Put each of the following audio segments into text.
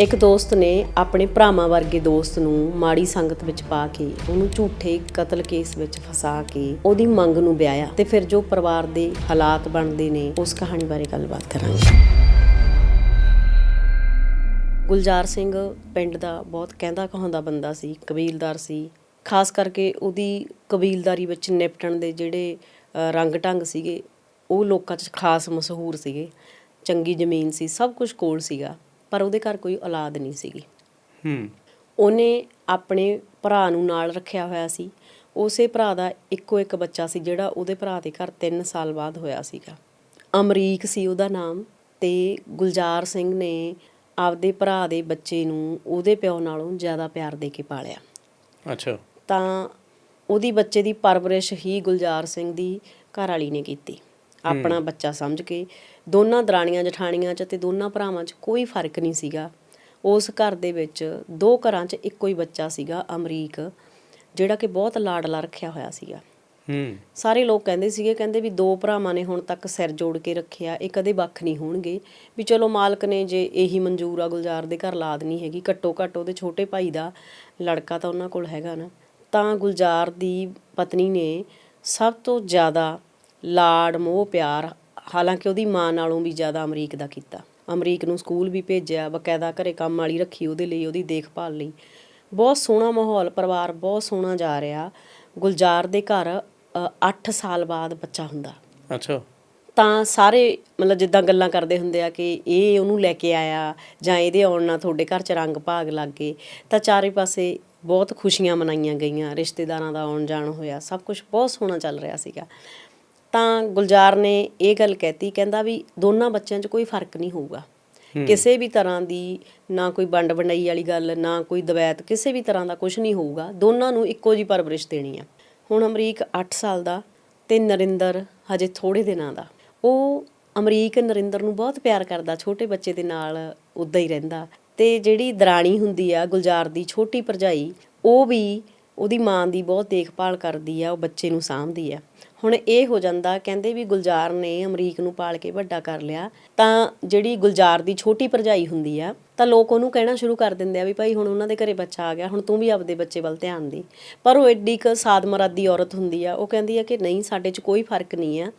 ਇੱਕ ਦੋਸਤ ਨੇ ਆਪਣੇ ਭਰਾਵਾਂ ਵਰਗੇ ਦੋਸਤ ਨੂੰ ਮਾੜੀ ਸੰਗਤ ਵਿੱਚ ਪਾ ਕੇ ਉਹਨੂੰ ਝੂਠੇ ਕਤਲ ਕੇਸ ਵਿੱਚ ਫਸਾ ਕੇ ਉਹਦੀ ਮੰਗ ਨੂੰ ਵਿਆਹਿਆ ਤੇ ਫਿਰ ਜੋ ਪਰਿਵਾਰ ਦੇ ਹਾਲਾਤ ਬਣਦੇ ਨੇ, ਉਸ ਕਹਾਣੀ ਬਾਰੇ ਗੱਲਬਾਤ ਕਰਾਂਗੇ। ਗੁਲਜ਼ਾਰ ਸਿੰਘ ਪਿੰਡ ਦਾ ਬਹੁਤ ਕਹਿੰਦਾ ਕਹਾਉਂਦਾ ਬੰਦਾ ਸੀ, ਕਬੀਲਦਾਰ ਸੀ। ਖਾਸ ਕਰਕੇ ਉਹਦੀ ਕਬੀਲਦਾਰੀ ਵਿੱਚ ਨਿਪਟਣ ਦੇ ਜਿਹੜੇ ਰੰਗ ਢੰਗ ਸੀਗੇ, ਉਹ ਲੋਕਾਂ 'ਚ ਖਾਸ ਮਸ਼ਹੂਰ ਸੀਗੇ। ਚੰਗੀ ਜ਼ਮੀਨ ਸੀ, ਸਭ ਕੁਝ ਕੋਲ ਸੀਗਾ। ਪਰ ਉਹਦੇ ਘਰ ਕੋਈ ਔਲਾਦ ਨਹੀਂ ਸੀਗੀ। ਹੂੰ। ਉਹਨੇ ਆਪਣੇ ਭਰਾ ਨੂੰ ਨਾਲ ਰੱਖਿਆ ਹੋਇਆ ਸੀ। ਉਸੇ ਭਰਾ ਦਾ ਇੱਕੋ ਇੱਕ ਬੱਚਾ ਸੀ ਜਿਹੜਾ ਉਹਦੇ ਭਰਾ ਦੇ ਘਰ 3 ਸਾਲ ਬਾਅਦ ਹੋਇਆ ਸੀਗਾ। ਅਮਰੀਕ ਸੀ ਉਹਦਾ ਨਾਮ ਤੇ ਗੁਲਜ਼ਾਰ ਸਿੰਘ ਨੇ ਆਪਦੇ ਭਰਾ ਦੇ ਬੱਚੇ ਨੂੰ ਉਹਦੇ ਪਿਓ ਨਾਲੋਂ ਜ਼ਿਆਦਾ ਪਿਆਰ ਦੇ ਕੇ ਪਾਲਿਆ। ਅੱਛਾ। ਤਾਂ ਉਹਦੀ ਬੱਚੇ ਦੀ ਪਰਵਰਿਸ਼ ਹੀ ਗੁਲਜ਼ਾਰ ਸਿੰਘ ਦੀ ਘਰ ਵਾਲੀ ਨੇ ਕੀਤੀ। ਆਪਣਾ ਬੱਚਾ ਸਮਝ ਕੇ। ਦੋਨਾਂ ਦਰਾਣੀਆਂ ਜਠਾਣੀਆਂ 'ਚ ਤੇ ਦੋਨਾਂ ਭਰਾਵਾਂ 'ਚ ਕੋਈ ਫ਼ਰਕ ਨਹੀਂ ਸੀਗਾ। ਉਸ ਘਰ ਦੇ ਵਿੱਚ ਦੋ ਘਰਾਂ 'ਚ ਇੱਕੋ ਹੀ ਬੱਚਾ ਸੀਗਾ ਅਮਰੀਕ ਜਿਹੜਾ ਕਿ ਬਹੁਤ ਲਾਡਲਾ ਰੱਖਿਆ ਹੋਇਆ ਸੀਗਾ। ਹੂੰ। ਸਾਰੇ ਲੋਕ ਕਹਿੰਦੇ ਸੀਗੇ ਕਹਿੰਦੇ ਵੀ ਦੋ ਭਰਾਵਾਂ ਨੇ ਹੁਣ ਤੱਕ ਸਿਰ ਜੋੜ ਕੇ ਰੱਖਿਆ ਇਹ ਕਦੇ ਵੱਖ ਨਹੀਂ ਹੋਣਗੇ। ਵੀ ਚਲੋ ਮਾਲਕ ਨੇ ਜੇ ਇਹੀ ਮਨਜ਼ੂਰ ਆ ਗੁਲਜ਼ਾਰ ਦੇ ਘਰ ਲਾਦ ਨਹੀਂ ਹੈਗੀ ਘੱਟੋ ਘੱਟ ਉਹਦੇ ਛੋਟੇ ਭਾਈ ਦਾ ਲੜਕਾ ਤਾਂ ਉਹਨਾਂ ਕੋਲ ਹੈਗਾ ਨਾ। ਤਾਂ ਗੁਲਜ਼ਾਰ ਦੀ ਪਤਨੀ ਨੇ ਸਭ ਤੋਂ ਜ਼ਿਆਦਾ ਲਾਡ ਮੋਹ ਪਿਆਰ ਹਾਲਾਂਕਿ ਉਹਦੀ ਮਾਂ ਨਾਲੋਂ ਵੀ ਜ਼ਿਆਦਾ ਅਮਰੀਕ ਦਾ ਕੀਤਾ। ਅਮਰੀਕ ਨੂੰ ਸਕੂਲ ਵੀ ਭੇਜਿਆ ਬਕਾਇਦਾ ਘਰੇ ਕੰਮ ਵਾਲੀ ਰੱਖੀ ਉਹਦੇ ਲਈ ਉਹਦੀ ਦੇਖਭਾਲ ਲਈ। ਬਹੁਤ ਸੋਹਣਾ ਮਾਹੌਲ ਪਰਿਵਾਰ ਬਹੁਤ ਸੋਹਣਾ ਜਾ ਰਿਹਾ। ਗੁਲਜ਼ਾਰ ਦੇ ਘਰ 8 ਸਾਲ ਬਾਅਦ ਬੱਚਾ ਹੁੰਦਾ। ਅੱਛਾ। ਤਾਂ ਸਾਰੇ ਮਤਲਬ ਜਿੱਦਾਂ ਗੱਲਾਂ ਕਰਦੇ ਹੁੰਦੇ ਆ ਕਿ ਇਹ ਉਹਨੂੰ ਲੈ ਕੇ ਆਇਆ ਜਾਂ ਇਹਦੇ ਆਉਣ ਨਾਲ ਤੁਹਾਡੇ ਘਰ ਚ ਰੰਗ ਭਾਗ ਲੱਗ ਗਏ ਤਾਂ ਚਾਰੇ ਪਾਸੇ ਬਹੁਤ ਖੁਸ਼ੀਆਂ ਮਨਾਈਆਂ ਗਈਆਂ ਰਿਸ਼ਤੇਦਾਰਾਂ ਦਾ ਆਉਣ ਜਾਣ ਹੋਇਆ ਸਭ ਕੁਝ ਬਹੁਤ ਸੋਹਣਾ ਚੱਲ ਰਿਹਾ ਸੀਗਾ। ਤਾਂ ਗੁਲਜ਼ਾਰ ਨੇ ਇਹ ਗੱਲ ਕਹਿਤੀ ਕਹਿੰਦਾ ਵੀ ਦੋਨਾਂ ਬੱਚਿਆਂ 'ਚ ਕੋਈ ਫ਼ਰਕ ਨਹੀਂ ਹੋਊਗਾ। ਕਿਸੇ ਵੀ ਤਰ੍ਹਾਂ ਦੀ ਨਾ ਕੋਈ ਵੰਡ ਵੰਡਾਈ ਵਾਲੀ ਗੱਲ ਨਾ ਕੋਈ ਦਵੈਤ ਕਿਸੇ ਵੀ ਤਰ੍ਹਾਂ ਦਾ ਕੁਝ ਨਹੀਂ ਹੋਊਗਾ। ਦੋਨਾਂ ਨੂੰ ਇੱਕੋ ਜੀ ਪਰਵਰਿਸ਼ ਦੇਣੀ ਆ। ਹੁਣ ਅਮਰੀਕ 8 ਸਾਲ ਦਾ ਤੇ ਨਰਿੰਦਰ ਹਜੇ ਥੋੜੇ ਦਿਨਾਂ ਦਾ। ਉਹ ਅਮਰੀਕ ਨਰਿੰਦਰ ਨੂੰ ਬਹੁਤ ਪਿਆਰ ਕਰਦਾ ਛੋਟੇ ਬੱਚੇ ਦੇ ਨਾਲ ਉਦਾਂ ਹੀ ਰਹਿੰਦਾ। ਤੇ ਜਿਹੜੀ ਦਰਾਣੀ ਹੁੰਦੀ ਆ ਗੁਲਜ਼ਾਰ ਦੀ ਛੋਟੀ ਭਰਜਾਈ ਉਹ ਵੀ ਉਹਦੀ ਮਾਂ ਦੀ ਬਹੁਤ ਦੇਖਭਾਲ ਕਰਦੀ ਆ ਉਹ ਬੱਚੇ ਨੂੰ ਸਾਂਭਦੀ ਆ। ਹੁਣ ਇਹ ਹੋ ਜਾਂਦਾ, ਕਹਿੰਦੇ ਵੀ ਗੁਲਜ਼ਾਰ ਨੇ ਅਮਰੀਕ ਨੂੰ ਪਾਲ ਕੇ ਵੱਡਾ ਕਰ ਲਿਆ, ਤਾਂ ਜਿਹੜੀ ਗੁਲਜ਼ਾਰ ਦੀ ਛੋਟੀ ਭਰਜਾਈ ਹੁੰਦੀ ਆ, ਤਾਂ ਲੋਕ ਉਹਨੂੰ ਕਹਿਣਾ ਸ਼ੁਰੂ ਕਰ ਦਿੰਦੇ ਆ ਵੀ ਭਾਈ ਹੁਣ ਉਹਨਾਂ ਦੇ ਘਰੇ ਬੱਚਾ ਆ ਗਿਆ, ਹੁਣ ਤੂੰ ਵੀ ਆਪਦੇ ਬੱਚੇ ਵੱਲ ਧਿਆਨ ਦੇ। ਪਰ ਉਹ ਐਡੀ ਕ ਸਾਦ ਮਰਾਦੀ ਔਰਤ ਹੁੰਦੀ ਆ, ਉਹ ਕਹਿੰਦੀ ਆ ਕਿ ਨਹੀਂ, ਸਾਡੇ 'ਚ ਕੋਈ ਫ਼ਰਕ ਨਹੀਂ ਆ,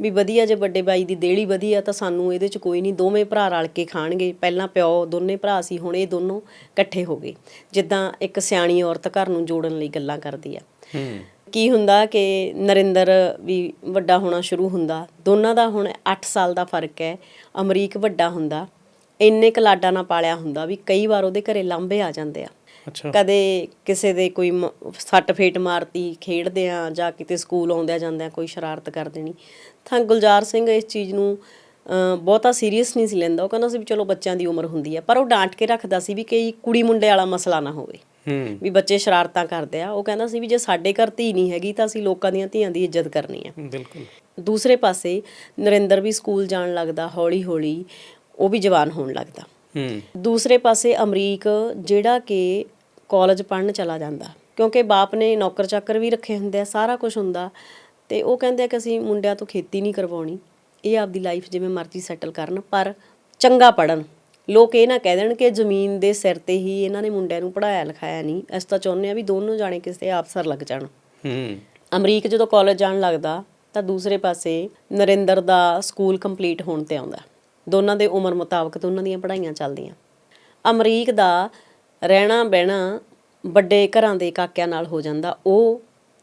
ਵੀ ਵਧੀਆ ਜੇ ਵੱਡੇ ਬਾਈ ਦੀ ਦੇੜੀ ਵਧੀਆ, ਤਾਂ ਸਾਨੂੰ ਇਹਦੇ 'ਚ ਕੋਈ ਨਹੀਂ, ਦੋਵੇਂ ਭਰਾ ਰਲ ਕੇ ਖਾਣਗੇ, ਪਹਿਲਾਂ ਪਿਓ, ਦੋਨੇ ਭਰਾ ਸੀ, ਹੁਣ ਇਹ ਦੋਨੋਂ ਇਕੱਠੇ ਹੋ ਗਏ। ਜਿੱਦਾਂ ਇੱਕ ਸਿਆਣੀ ਔਰਤ ਘਰ ਨੂੰ ਜੋੜਨ ਲਈ ਗੱਲਾਂ ਕਰਦੀ ਆ। ਹੂੰ। ਕੀ ਹੁੰਦਾ ਕਿ ਨਰਿੰਦਰ ਵੀ ਵੱਡਾ ਹੋਣਾ ਸ਼ੁਰੂ ਹੁੰਦਾ। ਦੋਨਾਂ ਦਾ ਹੁਣ 8 ਸਾਲ ਦਾ ਫ਼ਰਕ ਹੈ। ਅਮਰੀਕ ਵੱਡਾ ਹੁੰਦਾ। ਇੰਨੇ ਕੁ ਲਾਡਾਂ ਨਾਲ ਪਾਲਿਆ ਹੁੰਦਾ ਵੀ ਕਈ ਵਾਰ ਉਹਦੇ ਘਰੇ ਲਾਂਭੇ ਆ ਜਾਂਦੇ ਆ। ਅੱਛਾ। ਕਦੇ ਕਿਸੇ ਦੇ ਕੋਈ ਮ- ਸੱਟ ਫੇਟ ਮਾਰਤੀ ਖੇਡਦੇ ਆ ਜਾਂ ਕਿਤੇ ਸਕੂਲ ਆਉਂਦਿਆਂ ਜਾਂਦਿਆਂ ਕੋਈ ਸ਼ਰਾਰਤ ਕਰ ਦੇਣੀ। ਤਾਂ ਗੁਲਜ਼ਾਰ ਸਿੰਘ ਇਸ ਚੀਜ਼ ਨੂੰ ਬਹੁਤਾ ਸੀਰੀਅਸ ਨਹੀਂ ਸੀ ਲੈਂਦਾ। ਉਹ ਕਹਿੰਦਾ ਸੀ ਵੀ ਚਲੋ ਬੱਚਿਆਂ ਦੀ ਉਮਰ ਹੁੰਦੀ ਆ ਪਰ ਉਹ ਡਾਂਟ ਕੇ ਰੱਖਦਾ ਸੀ ਵੀ ਕਈ ਕੁੜੀ ਮੁੰਡੇ ਵਾਲਾ ਮਸਲਾ ਨਾ ਹੋਵੇ। ਵੀ ਬੱਚੇ ਸ਼ਰਾਰਤਾਂ ਕਰਦੇ ਆ ਉਹ ਕਹਿੰਦਾ ਸੀ ਵੀ ਜੇ ਸਾਡੇ ਘਰ ਧੀ ਨਹੀਂ ਹੈਗੀ ਤਾਂ ਅਸੀਂ ਲੋਕਾਂ ਦੀਆਂ ਧੀਆਂ ਦੀ ਇੱਜ਼ਤ ਕਰਨੀ ਆ। ਬਿਲਕੁਲ। ਦੂਸਰੇ ਪਾਸੇ ਨਰਿੰਦਰ ਵੀ ਸਕੂਲ ਜਾਣ ਲੱਗਦਾ ਹੌਲੀ ਹੌਲੀ ਉਹ ਵੀ ਜਵਾਨ ਹੋਣ ਲੱਗਦਾ। ਹੂੰ। ਦੂਸਰੇ ਪਾਸੇ ਅਮਰੀਕ ਜਿਹੜਾ ਕਿ ਕਾਲਜ ਪੜ੍ਹਨ ਚਲਾ ਜਾਂਦਾ ਕਿਉਂਕਿ ਬਾਪ ਨੇ ਨੌਕਰ ਚਾਕਰ ਵੀ ਰੱਖੇ ਹੁੰਦੇ ਆ ਸਾਰਾ ਕੁਝ ਹੁੰਦਾ ਤੇ ਉਹ ਕਹਿੰਦੇ ਆ ਕਿ ਅਸੀਂ ਮੁੰਡਿਆਂ ਤੋਂ ਖੇਤੀ ਨਹੀਂ ਕਰਵਾਉਣੀ ਇਹ ਆਪਦੀ ਲਾਈਫ ਜਿਵੇਂ ਮਰਜ਼ੀ ਸੈਟਲ ਕਰਨ ਪਰ ਚੰਗਾ ਪੜਨ ਲੋਕ ਇਹ ਨਾ ਕਹਿ ਦੇਣ ਕਿ ਜ਼ਮੀਨ ਦੇ ਸਿਰ ਤੇ ਹੀ ਇਹਨਾਂ ਨੇ ਮੁੰਡਿਆਂ ਨੂੰ ਪੜਾਇਆ ਲਿਖਾਇਆ ਨਹੀਂ। ਅਸੀਂ ਤਾਂ ਚਾਹੁੰਦੇ ਆ ਵੀ ਦੋਨੋਂ ਜਾਣੇ ਕਿਸੇ ਅਫਸਰ ਲੱਗ ਜਾਣ। ਹੂੰ। ਅਮਰੀਕ ਜਦੋਂ ਕਾਲਜ ਜਾਣ ਲੱਗਦਾ ਤਾਂ ਦੂਸਰੇ ਪਾਸੇ ਨਰਿੰਦਰ ਦਾ ਸਕੂਲ ਕੰਪਲੀਟ ਹੋਣ ਤੇ ਆਉਂਦਾ। ਦੋਨਾਂ ਦੇ ਉਮਰ ਮੁਤਾਬਕ ਦੋਨਾਂ ਦੀਆਂ ਪੜ੍ਹਾਈਆਂ ਚੱਲਦੀਆਂ। ਅਮਰੀਕ ਦਾ ਰਹਿਣਾ ਬਹਿਣਾ ਵੱਡੇ ਘਰਾਂ ਦੇ ਕਾਕਿਆਂ ਨਾਲ ਹੋ ਜਾਂਦਾ। ਉਹ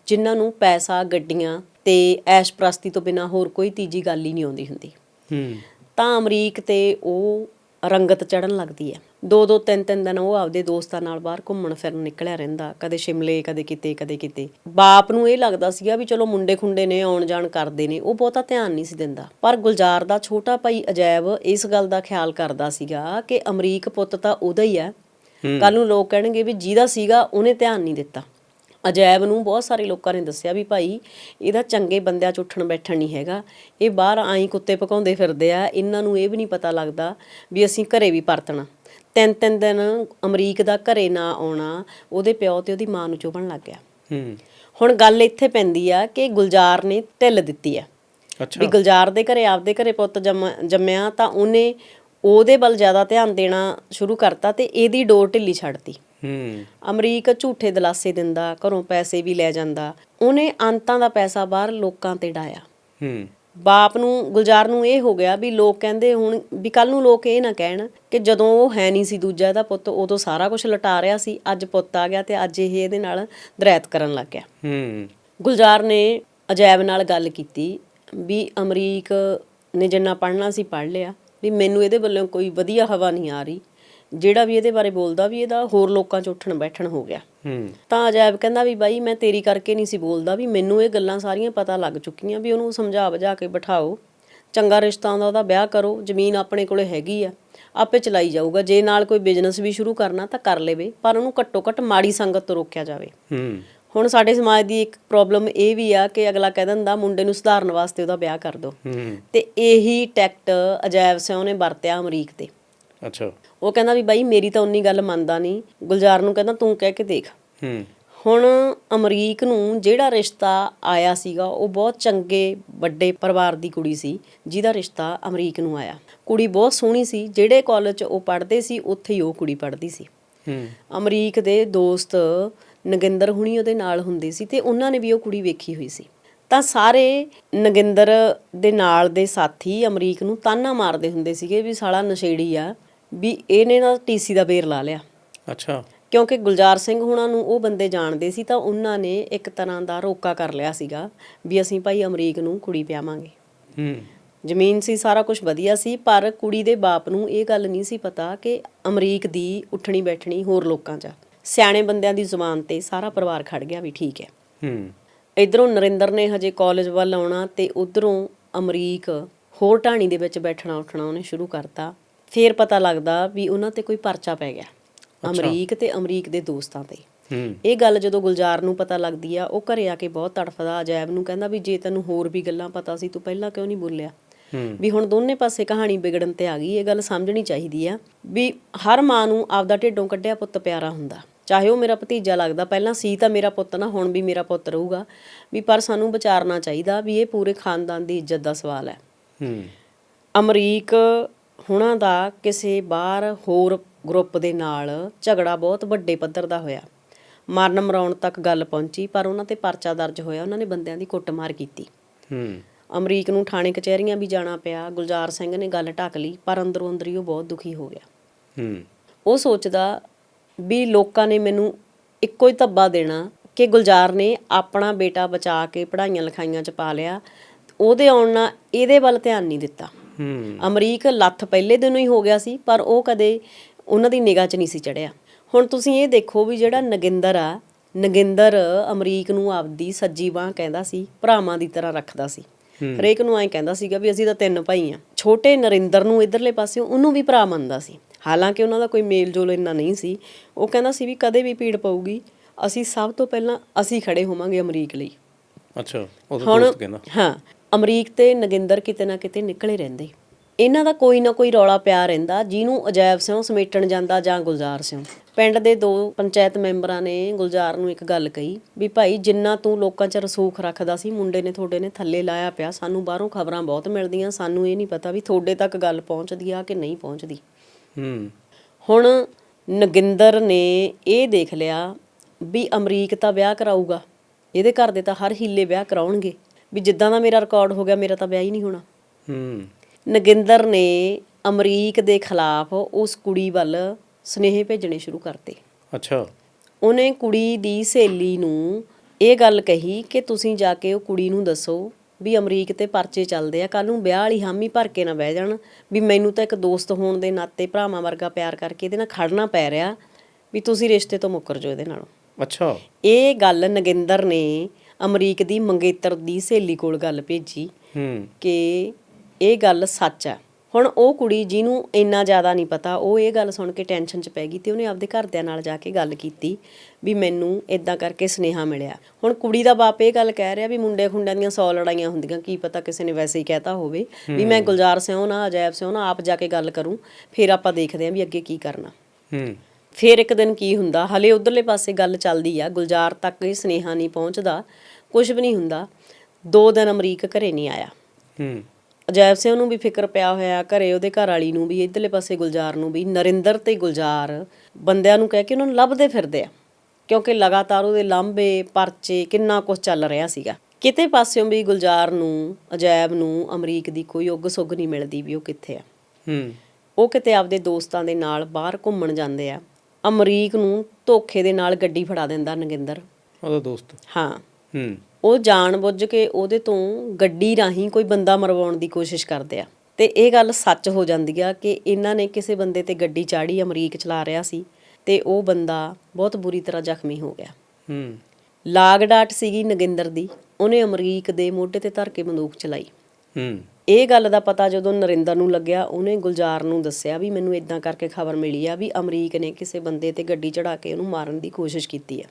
ਜਿਨ੍ਹਾਂ ਨੂੰ ਪੈਸਾ ਗੱਡੀਆਂ ਤੇ ਐਸ਼ ਪ੍ਰਸਤੀ ਤੋਂ ਬਿਨਾ ਹੋਰ ਕੋਈ ਤੀਜੀ ਗੱਲ ਹੀ ਨਹੀਂ ਆਉਂਦੀ ਹੁੰਦੀ। ਹੂੰ। ਤਾਂ ਅਮਰੀਕ ਤੇ ਉਹ ਰੰਗਤ ਚੜਨ ਲੱਗਦੀ ਹੈ। ਦੋ ਦੋ ਤਿੰਨ ਤਿੰਨ ਦਿਨ ਉਹ ਆਪਦੇ ਦੋਸਤਾਂ ਨਾਲ ਬਾਹਰ ਘੁੰਮਣ ਫਿਰਨ ਨਿਕਲਿਆ ਰਹਿੰਦਾ ਕਦੇ ਸ਼ਿਮਲੇ ਕਦੇ ਕਿਤੇ ਕਦੇ ਕਿਤੇ। ਬਾਪ ਨੂੰ ਇਹ ਲੱਗਦਾ ਸੀਗਾ ਵੀ ਚਲੋ ਮੁੰਡੇ ਖੁੰਡੇ ਨੇ ਆਉਣ ਜਾਣ ਕਰਦੇ ਨੇ ਉਹ ਬਹੁਤਾ ਧਿਆਨ ਨਹੀਂ ਸੀ ਦਿੰਦਾ। ਪਰ ਗੁਲਜ਼ਾਰ ਦਾ ਛੋਟਾ ਭਾਈ ਅਜੈਬ ਇਸ ਗੱਲ ਦਾ ਖਿਆਲ ਕਰਦਾ ਸੀਗਾ ਕਿ ਅਮਰੀਕ ਪੁੱਤ ਤਾਂ ਉਹਦਾ ਹੀ ਹੈ। ਕੱਲ ਨੂੰ ਲੋਕ ਕਹਿਣਗੇ ਵੀ ਜਿਹਦਾ ਸੀਗਾ ਉਹਨੇ ਧਿਆਨ ਨਹੀਂ ਦਿੱਤਾ। ਅਜੈਬ ਨੂੰ ਬਹੁਤ ਸਾਰੇ ਲੋਕਾਂ ਨੇ ਦੱਸਿਆ ਵੀ ਭਾਈ ਇਹਦਾ ਚੰਗੇ ਬੰਦਿਆਂ 'ਚ ਉੱਠਣ ਬੈਠਣ ਨਹੀਂ ਹੈਗਾ। ਇਹ ਬਾਹਰ ਆਈ ਕੁੱਤੇ ਪਕਾਉਂਦੇ ਫਿਰਦੇ ਆ ਇਹਨਾਂ ਨੂੰ ਇਹ ਵੀ ਨਹੀਂ ਪਤਾ ਲੱਗਦਾ ਵੀ ਅਸੀਂ ਘਰੇ ਵੀ ਪਰਤਣਾ। ਤਿੰਨ ਤਿੰਨ ਦਿਨ ਅਮਰੀਕ ਦਾ ਘਰੇ ਨਾ ਆਉਣਾ ਉਹਦੇ ਪਿਓ ਤੇ ਉਹਦੀ ਮਾਂ ਨੂੰ ਚੁਭਣ ਲੱਗ ਗਿਆ। ਹੂੰ। ਹੁਣ ਗੱਲ ਇੱਥੇ ਪੈਂਦੀ ਆ ਕਿ ਗੁਲਜ਼ਾਰ ਨੇ ਢਿੱਲ ਦਿੱਤੀ ਆ। ਅੱਛਾ। ਵੀ ਗੁਲਜ਼ਾਰ ਦੇ ਘਰੇ ਆਪਦੇ ਘਰੇ ਪੁੱਤ ਜੰਮ- ਜੰਮਿਆ ਤਾਂ ਉਹਨੇ ਉਹਦੇ ਵੱਲ ਜ਼ਿਆਦਾ ਧਿਆਨ ਦੇਣਾ ਸ਼ੁਰੂ ਕਰਤਾ ਤੇ ਇਹਦੀ ਡੋਰ ਢਿੱਲੀ ਛੱਡਤੀ। ਹੂੰ। ਅਮਰੀਕ ਝੂਠੇ ਦਿਲਾਸੇ ਦਿੰਦਾ ਘਰੋਂ ਪੈਸੇ ਵੀ ਲੈ ਜਾਂਦਾ। ਉਹਨੇ ਅੰਤਾਂ ਦਾ ਪੈਸਾ ਬਾਹਰ ਲੋਕਾਂ ਤੇ ਡਾਇਆ ਹੂੰ। ਬਾਪ ਨੂੰ ਗੁਲਜ਼ਾਰ ਨੂੰ ਇਹ ਹੋ ਗਿਆ ਵੀ ਲੋਕ ਕਹਿੰਦੇ ਹੁਣ ਵੀ ਕੱਲ ਨੂੰ ਲੋਕ ਇਹ ਨਾ ਕਹਿਣ ਕਿ ਜਦੋਂ ਉਹ ਹੈ ਨਹੀਂ ਸੀ ਦੂਜਾ ਇਹਦਾ ਪੁੱਤ ਉਦੋਂ ਸਾਰਾ ਕੁਝ ਲਟਾ ਰਿਹਾ ਸੀ। ਅੱਜ ਪੁੱਤ ਆ ਗਿਆ ਤੇ ਅੱਜ ਇਹ ਇਹਦੇ ਨਾਲ ਦਰੈਤ ਕਰਨ ਲੱਗ ਗਿਆ। ਹੂੰ। ਗੁਲਜ਼ਾਰ ਨੇ ਅਜੈਬ ਨਾਲ ਗੱਲ ਕੀਤੀ ਵੀ ਅਮਰੀਕ ਨੇ ਜਿੰਨਾ ਪੜ੍ਹਨਾ ਸੀ ਪੜ੍ਹ ਲਿਆ ਵੀ ਮੈਨੂੰ ਇਹਦੇ ਵੱਲੋਂ ਕੋਈ ਵਧੀਆ ਹਵਾ ਨਹੀਂ ਆ ਰਹੀ। ਜਿਹੜਾ ਵੀ ਇਹਦੇ ਬਾਰੇ ਬੋਲਦਾ ਵੀ ਇਹਦਾ ਹੋਰ ਲੋਕਾਂ 'ਚ ਉੱਠਣ ਬੈਠਣ ਹੋ ਗਿਆ। ਹੂੰ ਤਾਂ ਅਜੈਬ ਕਹਿੰਦਾ ਵੀ ਬਾਈ ਮੈਂ ਤੇਰੀ ਕਰਕੇ ਨਹੀਂ ਸੀ ਬੋਲਦਾ ਵੀ ਮੈਨੂੰ ਇਹ ਗੱਲਾਂ ਸਾਰੀਆਂ ਪਤਾ ਲੱਗ ਚੁੱਕੀਆਂ ਵੀ ਉਹਨੂੰ ਸਮਝਾ ਬੁਝਾ ਕੇ ਬਿਠਾਓ। ਚੰਗਾ ਰਿਸ਼ਤਾ ਆਉਂਦਾ ਉਹਦਾ ਵਿਆਹ ਕਰੋ ਜ਼ਮੀਨ ਆਪਣੇ ਕੋਲੇ ਹੈਗੀ ਆ ਆਪੇ ਚਲਾਈ ਜਾਊਗਾ। ਜੇ ਨਾਲ ਕੋਈ ਬਿਜ਼ਨਸ ਵੀ ਸ਼ੁਰੂ ਕਰਨਾ ਤਾਂ ਕਰ ਲਵੇ ਪਰ ਉਹਨੂੰ ਘੱਟੋ ਘੱਟ ਮਾੜੀ ਸੰਗਤ ਤੋਂ ਰੋਕਿਆ ਜਾਵੇ। ਹੂੰ ਹੁਣ ਸਾਡੇ ਸਮਾਜ ਦੀ ਇੱਕ ਪ੍ਰੋਬਲਮ ਇਹ ਵੀ ਆ ਕਿ ਅਗਲਾ ਕਹਿ ਦਿੰਦਾ ਮੁੰਡੇ ਨੂੰ ਸੁਧਾਰਨ ਵਾਸਤੇ ਉਹਦਾ ਵਿਆਹ ਕਰ ਹੂੰ। ਤੇ ਇਹੀ ਟੈਕਟ ਅਜੈਬ ਸਿਉ ਨੇ ਵਰਤਿਆ ਅਮਰੀਕ ਤੇ। ਅੱਛਾ। ਉਹ ਕਹਿੰਦਾ ਵੀ ਬਾਈ ਮੇਰੀ ਤਾਂ ਉਨੀ ਗੱਲ ਮੰਨਦਾ ਨਹੀਂ ਗੁਲਜ਼ਾਰ ਨੂੰ ਕਹਿੰਦਾ ਤੂੰ ਕਹਿ ਕੇ ਦੇਖ। ਹੂੰ। ਹੁਣ ਅਮਰੀਕ ਨੂੰ ਜਿਹੜਾ ਰਿਸ਼ਤਾ ਆਇਆ ਸੀਗਾ ਉਹ ਬਹੁਤ ਚੰਗੇ ਵੱਡੇ ਪਰਿਵਾਰ ਦੀ ਕੁੜੀ ਸੀ ਜਿਹਦਾ ਰਿਸ਼ਤਾ ਅਮਰੀਕ ਨੂੰ ਆਇਆ। ਕੁੜੀ ਬਹੁਤ ਸੋਹਣੀ ਸੀ ਜਿਹੜੇ ਕਾਲਜ 'ਚ ਉਹ ਪੜ੍ਹਦੇ ਸੀ ਉੱਥੇ ਹੀ ਉਹ ਕੁੜੀ ਪੜ੍ਹਦੀ ਸੀ। ਹੂੰ। ਅਮਰੀਕ ਦੇ ਦੋਸਤ ਨਗਿੰਦਰ ਹੁਣੀ ਉਹਦੇ ਨਾਲ ਹੁੰਦੇ ਸੀ ਤੇ ਉਹਨਾਂ ਨੇ ਵੀ ਉਹ ਕੁੜੀ ਵੇਖੀ ਹੋਈ ਸੀ। ਤਾਂ ਸਾਰੇ ਨਗਿੰਦਰ ਦੇ ਨਾਲ ਦੇ ਸਾਥੀ ਅਮਰੀਕ ਨੂੰ ਤਾਨਾ ਮਾਰਦੇ ਹੁੰਦੇ ਸੀਗੇ ਵੀ ਸਾਲਾ ਨਸ਼ੇੜੀ ਆ। ਵੀ ਇਹਨੇ ਨਾ ਟੀਸੀ ਦਾ ਬੇਰ ਲਾ ਲਿਆ। ਅੱਛਾ। ਕਿਉਂਕਿ ਗੁਲਜ਼ਾਰ ਸਿੰਘ ਹੁਣਾਂ ਨੂੰ ਉਹ ਬੰਦੇ ਜਾਣਦੇ ਸੀ ਤਾਂ ਉਹਨਾਂ ਨੇ ਇੱਕ ਤਰ੍ਹਾਂ ਦਾ ਰੋਕਾ ਕਰ ਲਿਆ ਸੀਗਾ ਵੀ ਅਸੀਂ ਭਾਈ ਅਮਰੀਕ ਨੂੰ ਕੁੜੀ ਪਿਆਵਾਂਗੇ। ਹੂੰ। ਜ਼ਮੀਨ ਸੀ ਸਾਰਾ ਕੁਝ ਵਧੀਆ ਸੀ ਪਰ ਕੁੜੀ ਦੇ ਬਾਪ ਨੂੰ ਇਹ ਗੱਲ ਨਹੀਂ ਸੀ ਪਤਾ ਕਿ ਅਮਰੀਕ ਦੀ ਉੱਠਣੀ ਬੈਠਣੀ ਹੋਰ ਲੋਕਾਂ 'ਚ। ਸਿਆਣੇ ਬੰਦਿਆਂ ਦੀ ਜ਼ੁਬਾਨ ਤੇ ਸਾਰਾ ਪਰਿਵਾਰ ਖੜ ਗਿਆ ਵੀ ਠੀਕ ਹੈ। ਹੂੰ। ਇਧਰੋਂ ਨਰਿੰਦਰ ਨੇ ਹਜੇ ਕਾਲਜ ਵੱਲ ਆਉਣਾ ਤੇ ਉਧਰੋਂ ਅਮਰੀਕ ਹੋਰ ਢਾਣੀ ਦੇ ਵਿੱਚ ਬੈਠਣਾ ਉੱਠਣਾ ਉਹਨੇ ਸ਼ੁਰੂ ਕਰਤਾ। ਫੇਰ ਪਤਾ ਲੱਗਦਾ ਵੀ ਉਹਨਾਂ ਤੇ ਕੋਈ ਪਰਚਾ ਪੈ ਗਿਆ। ਅਮਰੀਕ ਤੇ ਅਮਰੀਕ ਦੇ ਦੋਸਤਾਂ ਤੇ। ਇਹ ਗੱਲ ਜਦੋਂ ਗੁਲਜ਼ਾਰ ਨੂੰ ਪਤਾ ਲੱਗਦੀ ਆ ਉਹ ਘਰੇ ਆ ਕੇ ਬਹੁਤ ਤੜਫਦਾ ਅਜੈਬ ਨੂੰ ਕਹਿੰਦਾ ਵੀ ਜੇ ਤੈਨੂੰ ਹੋਰ ਵੀ ਗੱਲਾਂ ਪਤਾ ਸੀ ਤੂੰ ਪਹਿਲਾਂ ਕਿਉਂ ਨਹੀਂ ਬੋਲਿਆ? ਵੀ ਹੁਣ ਦੋਨੇ ਪਾਸੇ ਕਹਾਣੀ ਵਿਗੜਨ ਤੇ ਆ ਗਈ ਇਹ ਗੱਲ ਸਮਝਣੀ ਚਾਹੀਦੀ ਆ ਵੀ ਹਰ ਮਾਂ ਨੂੰ ਆਪਦਾ ਢਿੱਡੋਂ ਕੱਢਿਆ ਪੁੱਤ ਪਿਆਰਾ ਹੁੰਦਾ। ਚਾਹੇ ਉਹ ਮੇਰਾ ਭਤੀਜਾ ਲੱਗਦਾ ਪਹਿਲਾਂ ਸੀ ਤਾਂ ਮੇਰਾ ਪੁੱਤ ਨਾ ਹੁਣ ਵੀ ਮੇਰਾ ਪੁੱਤ ਰਹੂਗਾ। ਵੀ ਪਰ ਸਾਨੂੰ ਵਿਚਾਰਨਾ ਚਾਹੀਦਾ ਵੀ ਇਹ ਪੂਰੇ ਖਾਨਦਾਨ ਦੀ ਇੱਜ਼ਤ ਦਾ ਸਵਾਲ ਹੈ। ਹੂੰ। ਅਮਰੀਕ ਹੁਣਾਂ ਦਾ ਕਿਸੇ ਬਾਹਰ ਹੋਰ ਗਰੁੱਪ ਦੇ ਨਾਲ ਝਗੜਾ ਬਹੁਤ ਵੱਡੇ ਪੱਧਰ ਦਾ ਹੋਇਆ। ਮਰਨ ਮਰਾਉਣ ਤੱਕ ਗੱਲ ਪਹੁੰਚੀ ਪਰ ਉਹਨਾਂ ਤੇ ਪਰਚਾ ਦਰਜ ਹੋਇਆ ਉਹਨਾਂ ਨੇ ਬੰਦਿਆਂ ਦੀ ਕੁੱਟਮਾਰ ਕੀਤੀ। ਹੂੰ। ਅਮਰੀਕ ਨੂੰ ਥਾਣੇ ਕਚਹਿਰੀਆਂ ਵੀ ਜਾਣਾ ਪਿਆ ਗੁਲਜ਼ਾਰ ਸਿੰਘ ਨੇ ਗੱਲ ਢੱਕ ਲਈ ਪਰ ਅੰਦਰੋਂ ਅੰਦਰ ਹੀ ਉਹ ਬਹੁਤ ਦੁਖੀ ਹੋ ਗਿਆ। ਹੂੰ। ਉਹ ਸੋਚਦਾ ਵੀ ਲੋਕਾਂ ਨੇ ਮੈਨੂੰ ਇੱਕੋ ਹੀ ਧੱਬਾ ਦੇਣਾ ਕਿ ਗੁਲਜ਼ਾਰ ਨੇ ਆਪਣਾ ਬੇਟਾ ਬਚਾ ਕੇ ਪੜ੍ਹਾਈਆਂ ਲਿਖਾਈਆਂ 'ਚ ਪਾ ਲਿਆ ਉਹਦੇ ਆਉਣ ਨਾਲ ਇਹਦੇ ਵੱਲ ਧਿਆਨ ਨਹੀਂ ਦਿੱਤਾ। ਅਮਰੀਕ ਲੱਥ ਪਹਿਲੇ ਦਿਨੋਂ ਹੀ ਹੋ ਗਿਆ ਸੀ ਪਰ ਉਹ ਕਦੇ ਉਹਨਾਂ ਦੀ ਨਿਗਾਹ 'ਚ ਨਹੀਂ ਸੀ ਚੜਿਆ। ਹੁਣ ਤੁਸੀਂ ਇਹ ਦੇਖੋ ਵੀ ਜਿਹੜਾ ਨਗਿੰਦਰ ਆ ਨਗਿੰਦਰ ਅਮਰੀਕ ਨੂੰ ਆਪਦੀ ਸੱਜੀ ਬਾਹ ਕਹਿੰਦਾ ਸੀ ਭਰਾਵਾਂ ਦੀ ਤਰ੍ਹਾਂ ਰੱਖਦਾ ਸੀ। ਹਰੇਕ ਨੂੰ ਐਂ ਕਹਿੰਦਾ ਸੀਗਾ ਵੀ ਅਸੀਂ ਤਾਂ ਤਿੰਨ ਭਾਈ ਆ। ਛੋਟੇ ਨਰਿੰਦਰ ਨੂੰ ਇਧਰਲੇ ਪਾਸੇ ਉਹਨੂੰ ਵੀ ਭਰਾ ਮੰਨਦਾ ਸੀ। ਹਾਲਾਂਕਿ ਉਹਨਾਂ ਦਾ ਕੋਈ ਮੇਲ ਜੋਲ ਇੰਨਾ ਨਹੀਂ ਸੀ। ਉਹ ਕਹਿੰਦਾ ਸੀ ਵੀ ਕਦੇ ਵੀ ਭੀੜ ਪਊਗੀ ਅਸੀਂ ਸਭ ਤੋਂ ਪਹਿਲਾਂ ਅਸੀਂ ਖੜੇ ਹੋਵਾਂਗੇ ਅਮਰੀਕ ਲਈ। ਅੱਛਾ ਉਹ ਦੋਸਤ ਕਹਿੰਦਾ। ਹਾਂ ਅਮਰੀਕ ਤੇ ਨਗਿੰਦਰ ਕਿਤੇ ਨਾ ਕਿਤੇ ਨਿਕਲੇ ਰਹਿੰਦੇ। ਇਹਨਾਂ ਦਾ ਕੋਈ ਨਾ ਕੋਈ ਰੌਲਾ ਪਿਆ ਰਹਿੰਦਾ ਜਿਹਨੂੰ ਅਜੈਬ ਸਿਉ ਸਮੇਟਣ ਜਾਂਦਾ ਜਾਂ ਗੁਲਜ਼ਾਰ ਸਿਉ। ਪਿੰਡ ਦੇ ਦੋ ਪੰਚਾਇਤ ਮੈਂਬਰਾਂ ਨੇ ਗੁਲਜ਼ਾਰ ਨੂੰ ਇੱਕ ਗੱਲ ਕਹੀ ਵੀ ਭਾਈ ਜਿੰਨਾ ਤੂੰ ਲੋਕਾਂ 'ਚ ਰਸੂਖ ਰੱਖਦਾ ਸੀ ਮੁੰਡੇ ਨੇ ਤੁਹਾਡੇ ਨੇ ਥੱਲੇ ਲਾਇਆ ਪਿਆ ਸਾਨੂੰ ਬਾਹਰੋਂ ਖਬਰਾਂ ਬਹੁਤ ਮਿਲਦੀਆਂ ਸਾਨੂੰ ਇਹ ਨਹੀਂ ਪਤਾ ਵੀ ਤੁਹਾਡੇ ਤੱਕ ਗੱਲ ਪਹੁੰਚਦੀ ਆ ਕਿ ਨਹੀਂ ਪਹੁੰਚਦੀ। ਹੂੰ। ਹੁਣ ਨਗਿੰਦਰ ਨੇ ਇਹ ਦੇਖ ਲਿਆ ਵੀ ਅਮਰੀਕ ਤਾਂ ਵਿਆਹ ਕਰਾਊਗਾ ਇਹਦੇ ਘਰ ਦੇ ਤਾਂ ਹਰ ਹੀਲੇ ਵਿਆਹ ਕਰਾਉਣਗੇ। ਵੀ ਜਿੱਦਾਂ ਦਾ ਮੇਰਾ ਰਿਕਾਰਡ ਹੋ ਗਿਆ ਮੇਰਾ ਤਾਂ ਵਿਆਹ ਹੀ ਨਹੀਂ ਹੋਣਾ। ਹੂੰ। ਨਗਿੰਦਰ ਨੇ ਅਮਰੀਕ ਦੇ ਖਿਲਾਫ ਉਸ ਕੁੜੀ ਵੱਲ ਸਨੇਹ ਭੇਜਣੇ ਸ਼ੁਰੂ ਕਰਤੇ। ਅੱਛਾ। ਉਹਨੇ ਕੁੜੀ ਦੀ ਸਹੇਲੀ ਨੂੰ ਇਹ ਗੱਲ ਕਹੀ ਕਿ ਤੁਸੀਂ ਜਾ ਕੇ ਉਹ ਕੁੜੀ ਨੂੰ ਦੱਸੋ ਵੀ ਅਮਰੀਕ ਤੇ ਪਰਚੇ ਚੱਲਦੇ ਆ ਕੱਲ ਨੂੰ ਵਿਆਹ ਵਾਲੀ ਹਾਮੀ ਭਰ ਕੇ ਨਾ ਬਹਿ ਜਾਣ ਵੀ ਮੈਨੂੰ ਤਾਂ ਇੱਕ ਦੋਸਤ ਹੋਣ ਦੇ ਨਾਤੇ ਭਰਾਵਾਂ ਵਰਗਾ ਪਿਆਰ ਕਰਕੇ ਇਹਦੇ ਨਾਲ ਖੜਨਾ ਪੈ ਰਿਹਾ ਵੀ ਤੁਸੀਂ ਰਿਸ਼ਤੇ ਤੋਂ ਮੁੱਕਰ ਜਾਓ ਇਹਦੇ ਨਾਲੋਂ। ਅੱਛਾ। ਇਹ ਗੱਲ ਨਗਿੰਦਰ ਨੇ ਅਮਰੀਕ ਦੀ ਮੰਗੇਤਰ ਦੀ ਸਹੇਲੀ ਕੋਲ ਗੱਲ ਭੇਜੀ ਹੂੰ। ਕਿ ਇਹ ਗੱਲ ਸੱਚ ਹੈ ਹੁਣ ਉਹ ਕੁੜੀ ਜਿਹਨੂੰ ਇੰਨਾ ਜ਼ਿਆਦਾ ਨਹੀਂ ਪਤਾ ਉਹ ਇਹ ਗੱਲ ਸੁਣ ਕੇ ਟੈਨਸ਼ਨ 'ਚ ਪੈ ਗਈ ਤੇ ਉਹਨੇ ਆਪਦੇ ਘਰਦਿਆਂ ਨਾਲ ਜਾ ਕੇ ਗੱਲ ਕੀਤੀ ਵੀ ਮੈਨੂੰ ਇਦਾਂ ਕਰਕੇ ਸਨੇਹਾ ਮਿਲਿਆ। ਹੁਣ ਕੁੜੀ ਦਾ ਬਾਪ ਇਹ ਗੱਲ ਕਹਿ ਰਿਹਾ ਵੀ ਮੁੰਡੇ ਖੁੰਡਿਆਂ ਦੀਆਂ 100 ਲੜਾਈਆਂ ਹੁੰਦੀਆਂ ਕੀ ਪਤਾ ਕਿਸੇ ਨੇ ਵੈਸੇ ਹੀ ਕਹਿਤਾ ਹੋਵੇ ਵੀ ਮੈਂ ਗੁਲਜ਼ਾਰ ਸਿਉ ਨਾ ਅਜੈਬ ਸਿਉ ਨਾ ਆਪ ਜਾ ਕੇ ਗੱਲ ਕਰੂੰ ਫਿਰ ਆਪਾਂ ਦੇਖਦੇ ਆਂ ਵੀ ਅੱਗੇ ਕੀ ਕਰਨਾ। ਹੂੰ। ਫਿਰ ਇੱਕ ਦਿਨ ਕੀ ਹੁੰਦਾ? ਹਲੇ ਉਧਰਲੇ ਪਾਸੇ ਗੱਲ ਚੱਲਦੀ ਆ ਗੁਲਜ਼ਾਰ ਤੱਕ ਇਹ ਸਨੇਹਾ ਨਹੀਂ ਪਹੁੰਚਦਾ ਕੁਝ ਵੀ ਨਹੀਂ ਹੁੰਦਾ। ਦੋ ਦਿਨ ਅਮਰੀਕ ਘਰੇ ਨਹੀਂ ਆਇਆ। ਹੂੰ। ਅਜੈਬ ਸਿੰਘ ਨੂੰ ਵੀ ਫਿਕਰ ਪਿਆ ਹੋਇਆ ਘਰੇ ਉਹਦੇ ਘਰ ਵਾਲੀ ਨੂੰ ਵੀ ਇਧਰਲੇ ਪਾਸੇ ਗੁਲਜ਼ਾਰ ਨੂੰ ਵੀ ਨਰਿੰਦਰ ਤੇ ਗੁਲਜ਼ਾਰ ਬੰਦਿਆਂ ਨੂੰ ਕਹਿ ਕੇ ਉਹਨਾਂ ਨੂੰ ਲੱਭਦੇ ਫਿਰਦੇ ਆ। ਕਿਉਂਕਿ ਲਗਾਤਾਰ ਉਹਦੇ ਲਾਂਬੇ ਪਰਚੇ ਕਿੰਨਾ ਕੁਝ ਚੱਲ ਰਿਹਾ ਸੀਗਾ। ਕਿਤੇ ਪਾਸਿਓਂ ਵੀ ਗੁਲਜ਼ਾਰ ਨੂੰ ਅਜੈਬ ਨੂੰ ਅਮਰੀਕ ਦੀ ਕੋਈ ਉੱਗ ਸੁੱਗ ਨਹੀਂ ਮਿਲਦੀ ਵੀ ਉਹ ਕਿੱਥੇ ਆ। ਹੂੰ। ਉਹ ਕਿਤੇ ਆਪਦੇ ਦੋਸਤਾਂ ਦੇ ਨਾਲ ਬਾਹਰ ਘੁੰਮਣ ਜਾਂਦੇ ਆ। ਅਮਰੀਕ ਨੂੰ ਧੋਖੇ ਦੇ ਨਾਲ ਗੱਡੀ ਫੜਾ ਦਿੰਦਾ ਨਗਿੰਦਰ। ਉਹਦਾ ਦੋਸਤ। ਹਾਂ। ਹੂੰ। ਉਹ ਜਾਣ ਬੁੱਝ ਕੇ ਉਹਦੇ ਤੋਂ ਗੱਡੀ ਰਾਹੀਂ ਕੋਈ ਬੰਦਾ ਮਰਵਾਉਣ ਦੀ ਕੋਸ਼ਿਸ਼ ਕਰਦੇ ਆ। ਤੇ ਇਹ ਗੱਲ ਸੱਚ ਹੋ ਜਾਂਦੀ ਆ ਕਿ ਇਹਨਾਂ ਨੇ ਕਿਸੇ ਬੰਦੇ ਤੇ ਗੱਡੀ ਚਾੜੀ ਅਮਰੀਕ ਚਲਾ ਰਿਹਾ ਸੀ ਤੇ ਉਹ ਬੰਦਾ ਬਹੁਤ ਬੁਰੀ ਤਰ੍ਹਾਂ ਜ਼ਖਮੀ ਹੋ ਗਿਆ। ਹੂੰ। ਲਾਗ ਡਾਟ ਸੀਗੀ ਨਗਿੰਦਰ ਦੀ। ਉਹਨੇ ਅਮਰੀਕ ਦੇ ਮੋਢੇ ਤੇ ਧਰ ਕੇ ਬੰਦੂਕ ਚਲਾਈ। ਹੂੰ। ਇਹ ਗੱਲ ਦਾ ਪਤਾ ਜਦੋਂ ਨਰਿੰਦਰ ਨੂੰ ਲੱਗਿਆ ਉਹਨੇ ਗੁਲਜ਼ਾਰ ਨੂੰ ਦੱਸਿਆ ਵੀ ਮੈਨੂੰ ਇਦਾਂ ਕਰਕੇ ਖਬਰ ਮਿਲੀ ਆ ਵੀ ਅਮਰੀਕ ਨੇ ਕਿਸੇ ਬੰਦੇ ਤੇ ਗੱਡੀ ਚੜਾ ਕੇ ਉਹਨੂੰ ਮਾਰਨ ਦੀ ਕੋਸ਼ਿਸ਼ ਕੀਤੀ ਆ।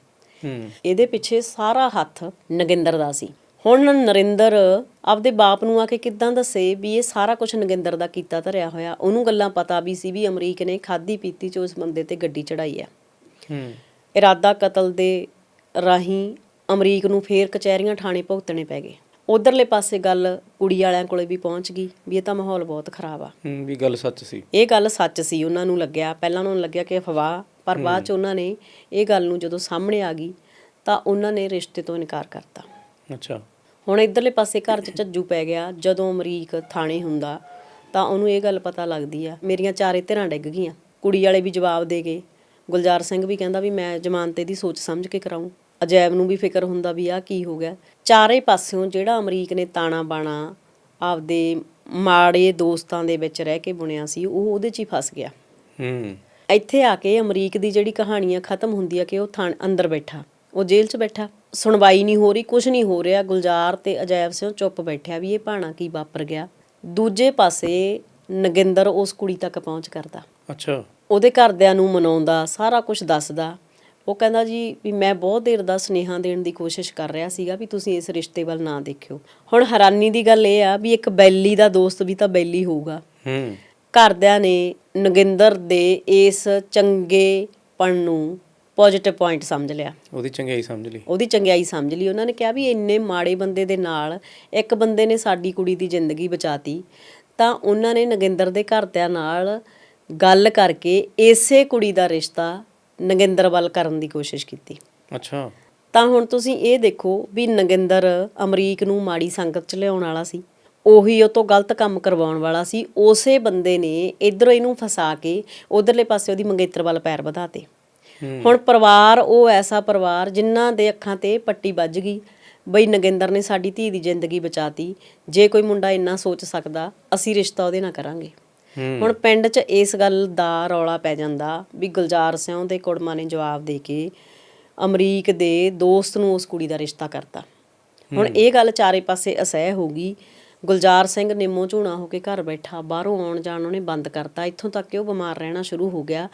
ਹੂੰ। ਇਹਦੇ ਪਿੱਛੇ ਸਾਰਾ ਹੱਥ ਨਗਿੰਦਰ ਦਾ ਸੀ। ਹੁਣ ਨਰਿੰਦਰ ਆਪਦੇ ਬਾਪ ਨੂੰ ਆ ਕੇ ਕਿੱਦਾਂ ਦੱਸੇ ਵੀ ਇਹ ਸਾਰਾ ਕੁਝ ਨਗਿੰਦਰ ਦਾ ਕੀਤਾ ਧਰਿਆ ਹੋਇਆ। ਉਹਨੂੰ ਗੱਲਾਂ ਪਤਾ ਵੀ ਸੀ ਵੀ ਅਮਰੀਕ ਨੇ ਖਾਦੀ ਪੀਤੀ ਚ ਉਸ ਬੰਦੇ ਤੇ ਗੱਡੀ ਚੜਾਈ ਆ। ਹੂੰ। ਇਰਾਦਾ ਕਤਲ ਦੇ ਰਾਹੀਂ ਅਮਰੀਕ ਨੂੰ ਫੇਰ ਕਚਹਿਰੀਆਂ ਥਾਣੇ ਭੁਗਤਣੇ ਪੈ ਗਏ। ਉਧਰਲੇ ਪਾਸੇ ਗੱਲ ਕੁੜੀ ਵਾਲਿਆਂ ਕੋਲੇ ਵੀ ਪਹੁੰਚ ਗਈ ਵੀ ਇਹ ਤਾਂ ਮਾਹੌਲ ਬਹੁਤ ਖਰਾਬ ਆ। ਹੂੰ ਵੀ ਗੱਲ ਸੱਚ ਸੀ। ਇਹ ਗੱਲ ਸੱਚ ਸੀ ਉਹਨਾਂ ਨੂੰ ਲੱਗਿਆ। ਪਹਿਲਾਂ ਉਹਨਾਂ ਨੂੰ ਲੱਗਿਆ ਕਿ ਅਫਵਾਹ ਪਰ ਬਾਅਦ ਚ ਉਹਨਾਂ ਨੇ ਇਹ ਗੱਲ ਨੂੰ ਜਦੋਂ ਸਾਹਮਣੇ ਆ ਗਈ ਤਾਂ ਉਹਨਾਂ ਨੇ ਰਿਸ਼ਤੇ ਤੋਂ ਇਨਕਾਰ ਕਰਤਾ। ਅੱਛਾ। ਹੁਣ ਇਧਰਲੇ ਪਾਸੇ ਘਰ 'ਚ ਝੱਜੂ ਪੈ ਗਿਆ ਜਦੋਂ ਅਮਰੀਕ ਥਾਣੇ ਹੁੰਦਾ ਤਾਂ ਉਹਨੂੰ ਇਹ ਗੱਲ ਪਤਾ ਲੱਗਦੀ ਆ ਮੇਰੀਆਂ ਚਾਰੇ ਧਿਰਾਂ ਡਿੱਗ ਗਈਆਂ। ਕੁੜੀ ਵਾਲੇ ਵੀ ਜਵਾਬ ਦੇ ਗਏ। ਗੁਲਜ਼ਾਰ ਸਿੰਘ ਵੀ ਕਹਿੰਦਾ ਵੀ ਮੈਂ ਜ਼ਮਾਨਤ ਦੀ ਸੋਚ ਸਮਝ ਕੇ ਕਰਾਉਂ ਅਜੈਬ ਨੂੰ ਵੀ ਫਿਕਰ ਹੁੰਦਾ ਵੀ ਆ ਕੀ ਹੋ ਗਿਆ। ਚਾਰੇ ਪਾਸਿਓਂ ਜਿਹੜਾ ਅਮਰੀਕ ਨੇ ਤਾਣਾ ਬਾਣਾ ਆਪਦੇ ਮਾੜੇ ਦੋਸਤਾਂ ਦੇ ਵਿੱਚ ਰਹਿ ਕੇ ਬੁਣਿਆ ਸੀ ਉਹ ਉਹਦੇ 'ਚ ਹੀ ਫਸ ਗਿਆ। ਹੂੰ। ਇੱਥੇ ਆ ਕੇ ਅਮਰੀਕ ਦੀ ਜਿਹੜੀ ਕਹਾਣੀ ਆ ਖਤਮ ਹੁੰਦੀ ਆ ਕਿ ਉਹ ਥਾਣ ਅੰਦਰ ਬੈਠਾ ਉਹ ਜੇਲ੍ਹ 'ਚ ਬੈਠਾ। ਸੁਣਵਾਈ ਨਹੀਂ ਹੋ ਰਹੀ ਕੁਝ ਨਹੀਂ ਹੋ ਰਿਹਾ ਗੁਲਜ਼ਾਰ ਤੇ ਅਜੈਬ ਸਿੰਘ ਚੁੱਪ ਬੈਠਿਆ ਵੀ ਇਹ ਭਾਣਾ ਕੀ ਵਾਪਰ ਗਿਆ। ਦੂਜੇ ਪਾਸੇ ਨਗਿੰਦਰ ਉਸ ਕੁੜੀ ਤੱਕ ਪਹੁੰਚ ਕਰਦਾ। ਅੱਛਾ। ਉਹਦੇ ਘਰਦਿਆਂ ਨੂੰ ਮਨਾਉਂਦਾ ਸਾਰਾ ਕੁਝ ਦੱਸਦਾ। ਉਹ ਕਹਿੰਦਾ ਜੀ ਵੀ ਮੈਂ ਬਹੁਤ ਦੇਰ ਦਾ ਸੁਨੇਹਾ ਦੇਣ ਦੀ ਕੋਸ਼ਿਸ਼ ਕਰ ਰਿਹਾ ਸੀਗਾ ਵੀ ਤੁਸੀਂ ਇਸ ਰਿਸ਼ਤੇ ਵੱਲ ਨਾ ਦੇਖਿਓ। ਹੁਣ ਹੈਰਾਨੀ ਦੀ ਗੱਲ ਇਹ ਆ ਵੀ ਇੱਕ ਬੈਲੀ ਦਾ ਦੋਸਤ ਵੀ ਤਾਂ ਬੈਲੀ ਹੋਊਗਾ। ਹੂੰ। ਘਰਦਿਆਂ ਨੇ ਨਗਿੰਦਰ ਦੇ ਇਸ ਚੰਗੇਪਣ ਨੂੰ ਪੋਜ਼ਿਟਿਵ ਪੁਆਇੰਟ ਸਮਝ ਲਿਆ। ਉਹਦੀ ਚੰਗਿਆਈ ਸਮਝ ਲਈ। ਉਹਦੀ ਚੰਗਿਆਈ ਸਮਝ ਲਈ। ਉਹਨਾਂ ਨੇ ਕਿਹਾ ਵੀ ਇੰਨੇ ਮਾੜੇ ਬੰਦੇ ਦੇ ਨਾਲ ਇੱਕ ਬੰਦੇ ਨੇ ਸਾਡੀ ਕੁੜੀ ਦੀ ਜ਼ਿੰਦਗੀ ਬਚਾਤੀ। ਤਾਂ ਉਹਨਾਂ ਨੇ ਨਗਿੰਦਰ ਦੇ ਘਰਦਿਆਂ ਨਾਲ ਗੱਲ ਕਰਕੇ ਇਸੇ ਕੁੜੀ ਦਾ ਰਿਸ਼ਤਾ ਨਗਿੰਦਰ ਵੱਲ ਕਰਨ ਦੀ ਕੋਸ਼ਿਸ਼ ਕੀਤੀ। ਅੱਛਾ। ਤਾਂ ਹੁਣ ਤੁਸੀਂ ਇਹ ਦੇਖੋ ਵੀ ਨਗਿੰਦਰ ਅਮਰੀਕ ਨੂੰ ਮਾੜੀ ਸੰਗਤ ਚ ਲਿਆਉਣ ਵਾਲਾ ਸੀ। ਉਹੀ ਉਹ ਤੋਂ ਗਲਤ ਕੰਮ ਕਰਵਾਉਣ ਵਾਲਾ ਸੀ। ਉਸੇ ਬੰਦੇ ਨੇ ਇਧਰੋਂ ਇਹਨੂੰ ਫਸਾ ਕੇ ਉਧਰਲੇ ਪਾਸੇ ਉਹਦੀ ਮੰਗੇਤਰ ਵੱਲ ਪੈਰ ਵਧਾਤੇ। ਹੁਣ ਪਰਿਵਾਰ ਉਹ ਐਸਾ ਪਰਿਵਾਰ ਜਿਨ੍ਹਾਂ ਦੇ ਅੱਖਾਂ ਤੇ ਪੱਟੀ ਵੱਜ ਗਈ ਬਈ ਨਗਿੰਦਰ ਨੇ ਸਾਡੀ ਧੀ ਦੀ ਜ਼ਿੰਦਗੀ ਬਚਾਤੀ। ਜੇ ਕੋਈ ਮੁੰਡਾ ਇੰਨਾ ਸੋਚ ਸਕਦਾ ਅਸੀਂ ਰਿਸ਼ਤਾ ਉਹਦੇ ਨਾਲ ਕਰਾਂਗੇ। ਹੁਣ ਪਿੰਡ 'ਚ ਇਸ ਗੱਲ ਦਾ ਰੌਲਾ ਪੈ ਜਾਂਦਾ ਵੀ ਗੁਲਜ਼ਾਰ ਸਿੰਘ ਦੇ ਕੁੜਮਾ ਨੇ ਜਵਾਬ ਦੇ ਕੇ ਅਮਰੀਕ ਦੇ ਦੋਸਤ ਨੂੰ ਉਸ ਕੁੜੀ ਦਾ ਰਿਸ਼ਤਾ ਕਰਤਾ। ਹੁਣ ਇਹ ਗੱਲ ਚਾਰੇ ਪਾਸੇ ਅਸਹਿ ਹੋ ਗਈ। ਗੁਲਜ਼ਾਰ ਸਿੰਘ ਨਿੰਮੋ ਝੂਣਾ ਹੋ ਕੇ ਘਰ ਬੈਠਾ ਬਾਹਰੋਂ ਆਉਣ ਜਾਣ ਉਹਨੇ ਬੰਦ ਕਰਤਾ। ਇੱਥੋਂ ਤੱਕ ਕਿ ਉਹ ਬਿਮਾਰ ਰਹਿਣਾ ਸ਼ੁਰੂ ਹੋ ਗਿਆ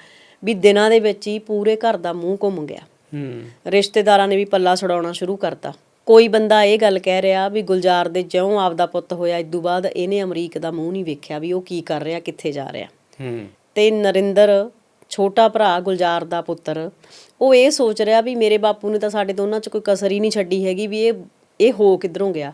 ਵੀ ਦਿਨਾਂ ਦੇ ਵਿੱਚ ਹੀ ਪੂਰੇ ਘਰ ਦਾ ਮੂੰਹ ਘੁੰਮ ਗਿਆ। ਹੂੰ। ਰਿਸ਼ਤੇਦਾਰਾਂ ਨੇ ਵੀ ਪੱਲਾ ਛਡਾਉਣਾ ਸ਼ੁਰੂ ਕਰਤਾ। ਕੋਈ ਬੰਦਾ ਇਹ ਗੱਲ ਕਹਿ ਰਿਹਾ ਵੀ ਗੁਲਜ਼ਾਰ ਦੇ ਜਿਉਂ ਆਪਦਾ ਪੁੱਤ ਹੋਇਆ ਇਦੋਂ ਬਾਅਦ ਇਹਨੇ ਅਮਰੀਕ ਦਾ ਮੂੰਹ ਨਹੀਂ ਵੇਖਿਆ ਵੀ ਉਹ ਕੀ ਕਰ ਰਿਹਾ ਕਿੱਥੇ ਜਾ ਰਿਹਾ। ਹੂੰ। ਤੇ ਨਰਿੰਦਰ ਛੋਟਾ ਭਰਾ ਗੁਲਜ਼ਾਰ ਦਾ ਪੁੱਤਰ ਉਹ ਇਹ ਸੋਚ ਰਿਹਾ ਵੀ ਮੇਰੇ ਬਾਪੂ ਨੇ ਤਾਂ ਸਾਡੇ ਦੋਨਾਂ 'ਚ ਕੋਈ ਕਸਰ ਹੀ ਨਹੀਂ ਛੱਡੀ ਹੈਗੀ ਵੀ ਇਹ ਇਹ ਹੋ ਕਿੱਧਰੋਂ ਗਿਆ।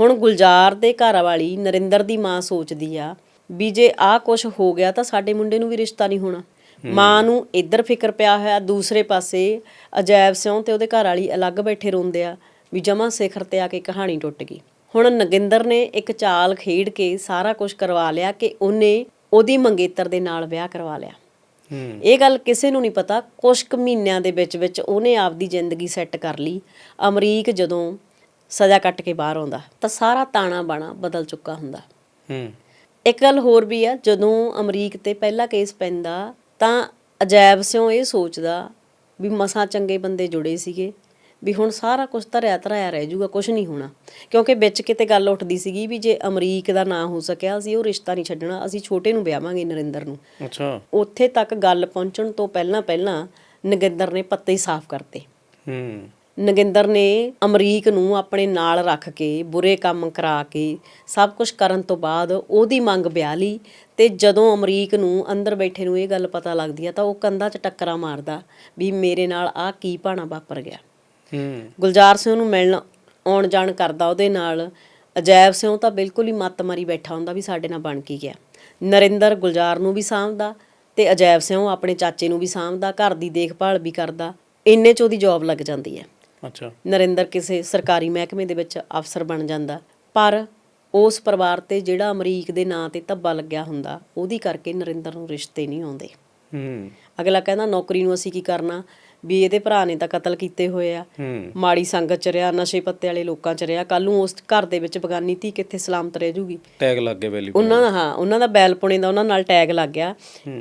ਹੁਣ ਗੁਲਜ਼ਾਰ ਦੇ ਘਰ ਵਾਲੀ ਨਰਿੰਦਰ ਦੀ ਮਾਂ ਸੋਚਦੀ ਆ ਵੀ ਜੇ ਆਹ ਕੁਝ ਹੋ ਗਿਆ ਤਾਂ ਸਾਡੇ ਮੁੰਡੇ ਨੂੰ ਵੀ ਰਿਸ਼ਤਾ ਨਹੀਂ ਹੋਣਾ। ਮਾਂ ਨੂੰ ਇੱਧਰ ਫਿਕਰ ਪਿਆ ਹੋਇਆ ਦੂਸਰੇ ਪਾਸੇ ਅਜੈਬ ਸਿਉਂ ਤੇ ਉਹਦੇ ਘਰ ਵਾਲੀ ਅਲੱਗ ਬੈਠੇ ਰੋਂਦੇ ਆ। ਵੀ ਜਮਾ ਸਿਖਰ ਤੇ ਆ ਕੇ ਕਹਾਣੀ ਟੁੱਟ ਗਈ। ਹੁਣ ਨਗਿੰਦਰ ਨੇ ਇੱਕ ਚਾਲ ਖੇਡ ਕੇ ਸਾਰਾ ਕੁਝ ਕਰਵਾ ਲਿਆ ਕਿ ਉਹਨੇ ਉਹਦੀ ਮੰਗੇਤਰ ਦੇ ਨਾਲ ਵਿਆਹ ਕਰਵਾ ਲਿਆ। ਹੂੰ। ਇਹ ਗੱਲ ਕਿਸੇ ਨੂੰ ਨਹੀਂ ਪਤਾ ਕੁਝ ਕੁ ਮਹੀਨਿਆਂ ਦੇ ਵਿੱਚ ਵਿੱਚ ਉਹਨੇ ਆਪਦੀ ਜ਼ਿੰਦਗੀ ਸੈੱਟ ਕਰ ਲਈ। ਅਮਰੀਕ ਜਦੋਂ ਸਜ਼ਾ ਕੱਟ ਕੇ ਬਾਹਰ ਆਉਂਦਾ ਤਾਂ ਸਾਰਾ ਤਾਣਾ ਬਾਣਾ ਬਦਲ ਚੁੱਕਾ ਹੁੰਦਾ। ਹੂੰ। ਇੱਕ ਗੱਲ ਹੋਰ ਵੀ ਆ ਜਦੋਂ ਅਮਰੀਕ ਤੇ ਪਹਿਲਾ ਕੇਸ ਪੈਂਦਾ ਤਾਂ ਅਜੈਬ ਸਿਓ ਇਹ ਸੋਚਦਾ ਵੀ ਮਸਾਂ ਚੰਗੇ ਬੰਦੇ ਜੁੜੇ ਸੀਗੇ। ਵੀ ਹੁਣ ਸਾਰਾ ਕੁਝ ਧਰਿਆ ਧਰਾਇਆ ਰਹਿ ਜਾਊਗਾ ਕੁਝ ਨਹੀਂ ਹੋਣਾ। ਕਿਉਂਕਿ ਵਿੱਚ ਕਿਤੇ ਗੱਲ ਉੱਠਦੀ ਸੀਗੀ ਵੀ ਜੇ ਅਮਰੀਕ ਦਾ ਨਾਂ ਹੋ ਸਕਿਆ ਅਸੀਂ ਉਹ ਰਿਸ਼ਤਾ ਨਹੀਂ ਛੱਡਣਾ ਅਸੀਂ ਛੋਟੇ ਨੂੰ ਵਿਆਹਾਂਗੇ ਨਰਿੰਦਰ ਨੂੰ। ਅੱਛਾ। ਉੱਥੇ ਤੱਕ ਗੱਲ ਪਹੁੰਚਣ ਤੋਂ ਪਹਿਲਾਂ ਪਹਿਲਾਂ ਨਗਿੰਦਰ ਨੇ ਪੱਤੇ ਹੀ ਸਾਫ਼ ਕਰਤੇ। ਹੂੰ। ਨਗਿੰਦਰ ਨੇ ਅਮਰੀਕ ਨੂੰ ਆਪਣੇ ਨਾਲ ਰੱਖ ਕੇ ਬੁਰੇ ਕੰਮ ਕਰਾ ਕੇ ਸਭ ਕੁਝ ਕਰਨ ਤੋਂ ਬਾਅਦ ਉਹਦੀ ਮੰਗ ਵਿਆਹ ਲਈ ਤੇ ਜਦੋਂ ਅਮਰੀਕ ਨੂੰ ਅੰਦਰ ਬੈਠੇ ਨੂੰ ਇਹ ਗੱਲ ਪਤਾ ਲੱਗਦੀ ਆ ਤਾਂ ਉਹ ਕੰਧਾਂ 'ਚ ਟੱਕਰਾਂ ਮਾਰਦਾ ਵੀ ਮੇਰੇ ਨਾਲ ਆਹ ਕੀ ਭਾਣਾ ਵਾਪਰ ਗਿਆ। ਗੁਲਜ਼ਾਰ ਸਿੰਘ ਨੂੰ ਮਿਲਣ ਆਉਣ ਜਾਣ ਕਰਦਾ ਉਹਦੇ ਨਾਲ। ਅਜੈਬ ਸਿਉ ਤਾਂ ਬਿਲਕੁਲ ਹੀ ਮੱਤ ਮਾਰੀ ਬੈਠਾ ਹੁੰਦਾ ਵੀ ਸਾਡੇ ਨਾਲ ਬਣ ਕੀ ਗਿਆ। ਨਰਿੰਦਰ ਗੁਲਜ਼ਾਰ ਨੂੰ ਵੀ ਸਾਂਭਦਾ ਤੇ ਅਜੈਬ ਸਿਉ ਆਪਣੇ ਚਾਚੇ ਨੂੰ ਵੀ ਸਾਂਭਦਾ ਘਰ ਦੀ ਦੇਖਭਾਲ ਵੀ ਕਰਦਾ। ਇੰਨੇ ਚ ਉਹਦੀ ਜੌਬ ਲੱਗ ਜਾਂਦੀ ਹੈ। ਅੱਛਾ। ਨਰਿੰਦਰ ਕਿਸੇ ਸਰਕਾਰੀ ਮਹਿਕਮੇ ਦੇ ਵਿੱਚ ਅਫਸਰ ਬਣ ਜਾਂਦਾ। ਪਰ ਉਸ ਪਰਿਵਾਰ ਤੇ ਜਿਹੜਾ ਅਮਰੀਕ ਦੇ ਨਾਂ ਤੇ ਧੱਬਾ ਲੱਗਿਆ ਹੁੰਦਾ ਉਹਦੀ ਕਰਕੇ ਨਰਿੰਦਰ ਨੂੰ ਰਿਸ਼ਤੇ ਨਹੀਂ ਆਉਂਦੇ। ਹੂੰ। ਅਗਲਾ ਕਹਿੰਦਾ ਨੌਕਰੀ ਨੂੰ ਅਸੀਂ ਕੀ ਕਰਨਾ? ਵੀ ਇਹਦੇ ਭਰਾ ਨੇ ਤਾਂ ਕਤਲ ਕੀਤੇ ਹੋਏ ਆ। ਮਾੜੀ ਸੰਗਤ ਚ ਰਿਹਾ ਨਸ਼ੇ ਪੱਤੇ ਵਾਲੇ ਲੋਕਾਂ ਚ ਰਿਹਾ। ਕੱਲ ਨੂੰ ਉਸ ਘਰ ਦੇ ਵਿੱਚ ਬਗਾਨੀ ਧੀ ਕਿੱਥੇ ਸਲਾਮਤ ਰਹਿ ਜੂਗੀ? ਟੈਗ ਲੱਗ ਗਿਆ ਵੈਲੀ ਉਹਨਾਂ ਦਾ। ਹਾਂ ਉਹਨਾਂ ਦਾ ਬੈਲਪੁਣੇ ਦਾ ਉਹਨਾਂ ਨਾਲ ਟੈਗ ਲੱਗ ਗਿਆ।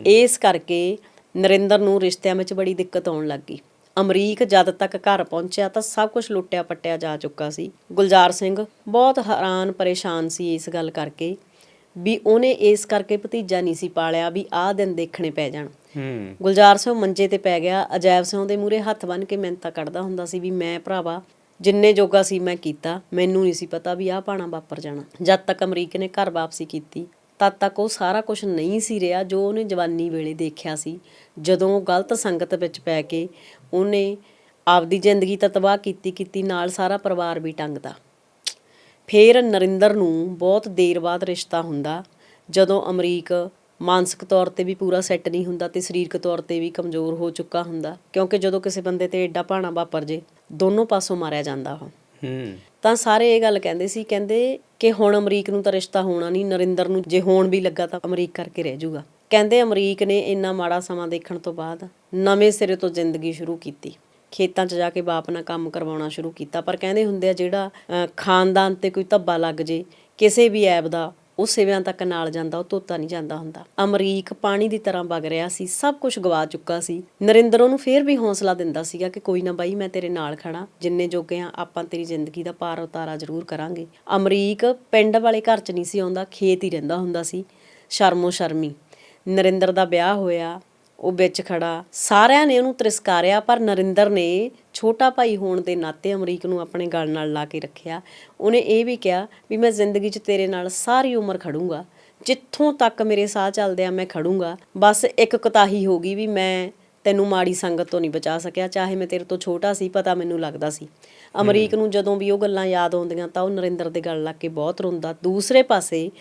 ਇਸ ਕਰਕੇ ਨਰਿੰਦਰ ਨੂੰ ਰਿਸ਼ਤਿਆਂ ਵਿੱਚ ਬੜੀ ਦਿੱਕਤ ਆਉਣ ਲੱਗ ਗਈ। ਅਮਰੀਕ ਜਦ ਤੱਕ ਘਰ ਪਹੁੰਚਿਆ ਤਾਂ ਸਭ ਕੁਝ ਲੁੱਟਿਆ ਪੱਟਿਆ ਜਾ ਚੁੱਕਾ ਸੀ। ਗੁਲਜ਼ਾਰ ਸਿੰਘ ਬਹੁਤ ਹੈਰਾਨ ਪਰੇਸ਼ਾਨ ਸੀ ਇਸ ਗੱਲ ਕਰਕੇ। ਵੀ ਉਹਨੇ ਇਸ ਕਰਕੇ ਭਤੀਜਾ ਨਹੀਂ ਸੀ ਪਾਲਿਆ ਵੀ ਆਹ ਦਿਨ ਦੇਖਣੇ ਪੈ ਜਾਣ। ਹੂੰ। ਗੁਲਜ਼ਾਰ ਸਿੰਘ ਮੰਜੇ ਤੇ ਪੈ ਗਿਆ ਅਜੈਬ ਸਿੰਘ ਦੇ ਮੂਹਰੇ ਹੱਥ ਬੰਨ ਕੇ ਮਿੰਤਾ ਕੱਢਦਾ ਹੁੰਦਾ ਸੀ ਵੀ ਮੈਂ ਭਰਾਵਾ ਜਿੰਨੇ ਜੋਗਾ ਸੀ ਮੈਂ ਕੀਤਾ ਮੈਨੂੰ ਨਹੀਂ ਸੀ ਪਤਾ ਵੀ ਆਹ ਪਾਣਾ ਵਾਪਰ ਜਾਣਾ। ਜਦ ਤੱਕ ਅਮਰੀਕ ਨੇ ਘਰ ਵਾਪਸੀ ਕੀਤੀ ਤਦ ਤੱਕ ਉਹ ਸਾਰਾ ਕੁਝ ਨਹੀਂ ਸੀ ਰਿਹਾ ਜੋ ਉਹਨੇ ਜਵਾਨੀ ਵੇਲੇ ਦੇਖਿਆ ਸੀ। ਜਦੋਂ ਉਹ ਗਲਤ ਸੰਗਤ ਵਿੱਚ ਪੈ ਕੇ ਉਹਨੇ ਆਪਦੀ ਜ਼ਿੰਦਗੀ ਤਾਂ ਤਬਾਹ ਕੀਤੀ ਕੀਤੀ ਨਾਲ ਸਾਰਾ ਪਰਿਵਾਰ ਵੀ ਟੰਗਦਾ। ਫੇਰ ਨਰਿੰਦਰ ਨੂੰ ਬਹੁਤ ਦੇਰ ਬਾਅਦ ਰਿਸ਼ਤਾ ਹੁੰਦਾ। ਜਦੋਂ ਅਮਰੀਕ ਮਾਨਸਿਕ ਤੌਰ ਤੇ ਵੀ ਪੂਰਾ ਸੈੱਟ ਨਹੀਂ ਹੁੰਦਾ ਤੇ ਸਰੀਰਕ ਤੌਰ ਤੇ ਵੀ ਕਮਜ਼ੋਰ ਹੋ ਚੁੱਕਾ ਹੁੰਦਾ ਕਿਉਂਕਿ ਜਦੋਂ ਕਿਸੇ ਬੰਦੇ ਤੇ ਐਡਾ ਭਾਣਾ ਵਾਪਰ ਜੇ ਦੋਨੋਂ ਪਾਸੋਂ ਮਾਰਿਆ ਜਾਂਦਾ ਉਹ। ਹੂੰ। ਤਾਂ ਸਾਰੇ ਇਹ ਗੱਲ ਕਹਿੰਦੇ ਸੀ ਕਹਿੰਦੇ ਕਿ ਹੁਣ ਅਮਰੀਕ ਨੂੰ ਤਾਂ ਰਿਸ਼ਤਾ ਹੋਣਾ ਨਹੀਂ ਨਰਿੰਦਰ ਨੂੰ ਜੇ ਹੋਣ ਵੀ ਲੱਗਾ ਤਾਂ ਅਮਰੀਕ ਕਰਕੇ ਰਹਿ ਜਾਊਗਾ। ਕਹਿੰਦੇ ਅਮਰੀਕ ਨੇ ਇੰਨਾ ਮਾੜਾ ਸਮਾਂ ਦੇਖਣ ਤੋਂ ਬਾਅਦ ਨਵੇਂ ਸਿਰੇ ਤੋਂ ਜ਼ਿੰਦਗੀ ਸ਼ੁਰੂ ਕੀਤੀ। ਖੇਤਾਂ 'ਚ ਜਾ ਕੇ ਬਾਪ ਨਾਲ ਕੰਮ ਕਰਵਾਉਣਾ ਸ਼ੁਰੂ ਕੀਤਾ। ਪਰ ਕਹਿੰਦੇ ਹੁੰਦੇ ਆ ਜਿਹੜਾ ਖਾਨਦਾਨ ਤੇ ਕੋਈ ਧੱਬਾ ਲੱਗ ਜੇ, ਕਿਸੇ ਵੀ ਐਬ ਦਾ, ਉਹ ਸਿਵਿਆਂ ਤੱਕ ਨਾਲ ਜਾਂਦਾ, ਉਹ ਧੋਤਾ ਨਹੀਂ ਜਾਂਦਾ ਹੁੰਦਾ। ਅਮਰੀਕ ਪਾਣੀ ਦੀ ਤਰ੍ਹਾਂ ਵਗ ਰਿਹਾ ਸੀ, ਸਭ ਕੁਝ ਗਵਾ ਚੁੱਕਾ ਸੀ। ਨਰਿੰਦਰ ਉਹਨੂੰ ਫੇਰ ਵੀ ਹੌਸਲਾ ਦਿੰਦਾ ਸੀਗਾ ਕਿ ਕੋਈ ਨਾ ਬਾਈ, ਮੈਂ ਤੇਰੇ ਨਾਲ ਖੜਾ ਜਿੰਨੇ ਜੋਗੇ ਆ, ਆਪਾਂ ਤੇਰੀ ਜ਼ਿੰਦਗੀ ਦਾ ਪਾਰ ਉਤਾਰਾ ਜ਼ਰੂਰ ਕਰਾਂਗੇ। ਅਮਰੀਕ ਪਿੰਡ ਵਾਲੇ ਘਰ 'ਚ ਨਹੀਂ ਸੀ ਆਉਂਦਾ, ਖੇਤ ਹੀ ਰਹਿੰਦਾ ਹੁੰਦਾ ਸੀ ਸ਼ਰਮੋ ਸ਼ਰਮੀ ਨਰਿੰਦਰ ਦਾ ਵਿਆਹ ਹੋਇਆ ਉਹ ਵਿੱਚ ਖੜਾ। ਸਾਰਿਆਂ ਨੇ ਉਹਨੂੰ ਤਿਰਸਕਾਰਿਆ, ਪਰ ਨਰਿੰਦਰ ਨੇ ਛੋਟਾ ਭਾਈ ਹੋਣ ਦੇ ਨਾਤੇ ਅਮਰੀਕ ਨੂੰ ਆਪਣੇ ਗਲ ਨਾਲ ਲਾ ਕੇ ਰੱਖਿਆ। ਉਹਨੇ ਇਹ ਵੀ ਕਿਹਾ ਵੀ ਮੈਂ ਜ਼ਿੰਦਗੀ 'ਚ ਤੇਰੇ ਨਾਲ ਸਾਰੀ ਉਮਰ ਖੜੂੰਗਾ। ਜਿੱਥੋਂ ਤੱਕ ਮੇਰੇ ਸਾਹ ਚੱਲਦੇ ਆ ਮੈਂ ਖੜੂੰਗਾ, ਬਸ ਇੱਕ ਕੁਤਾਹੀ ਹੋ ਗਈ ਵੀ ਮੈਂ ਤੈਨੂੰ ਮਾੜੀ ਸੰਗਤ ਤੋਂ ਨਹੀਂ ਬਚਾ ਸਕਿਆ। ਚਾਹੇ ਮੈਂ ਤੇਰੇ ਤੋਂ ਛੋਟਾ ਸੀ, ਪਤਾ ਮੈਨੂੰ ਲੱਗਦਾ ਸੀ। ਅਮਰੀਕ ਨੂੰ ਜਦੋਂ ਵੀ ਉਹ ਗੱਲਾਂ ਯਾਦ ਆਉਂਦੀਆਂ ਤਾਂ ਉਹ ਨਰਿੰਦਰ ਦੇ ਗਲ ਲੱਗ ਕੇ ਬਹੁਤ ਰੋਂਦਾ। ਦੂਸਰੇ ਪਾਸੇ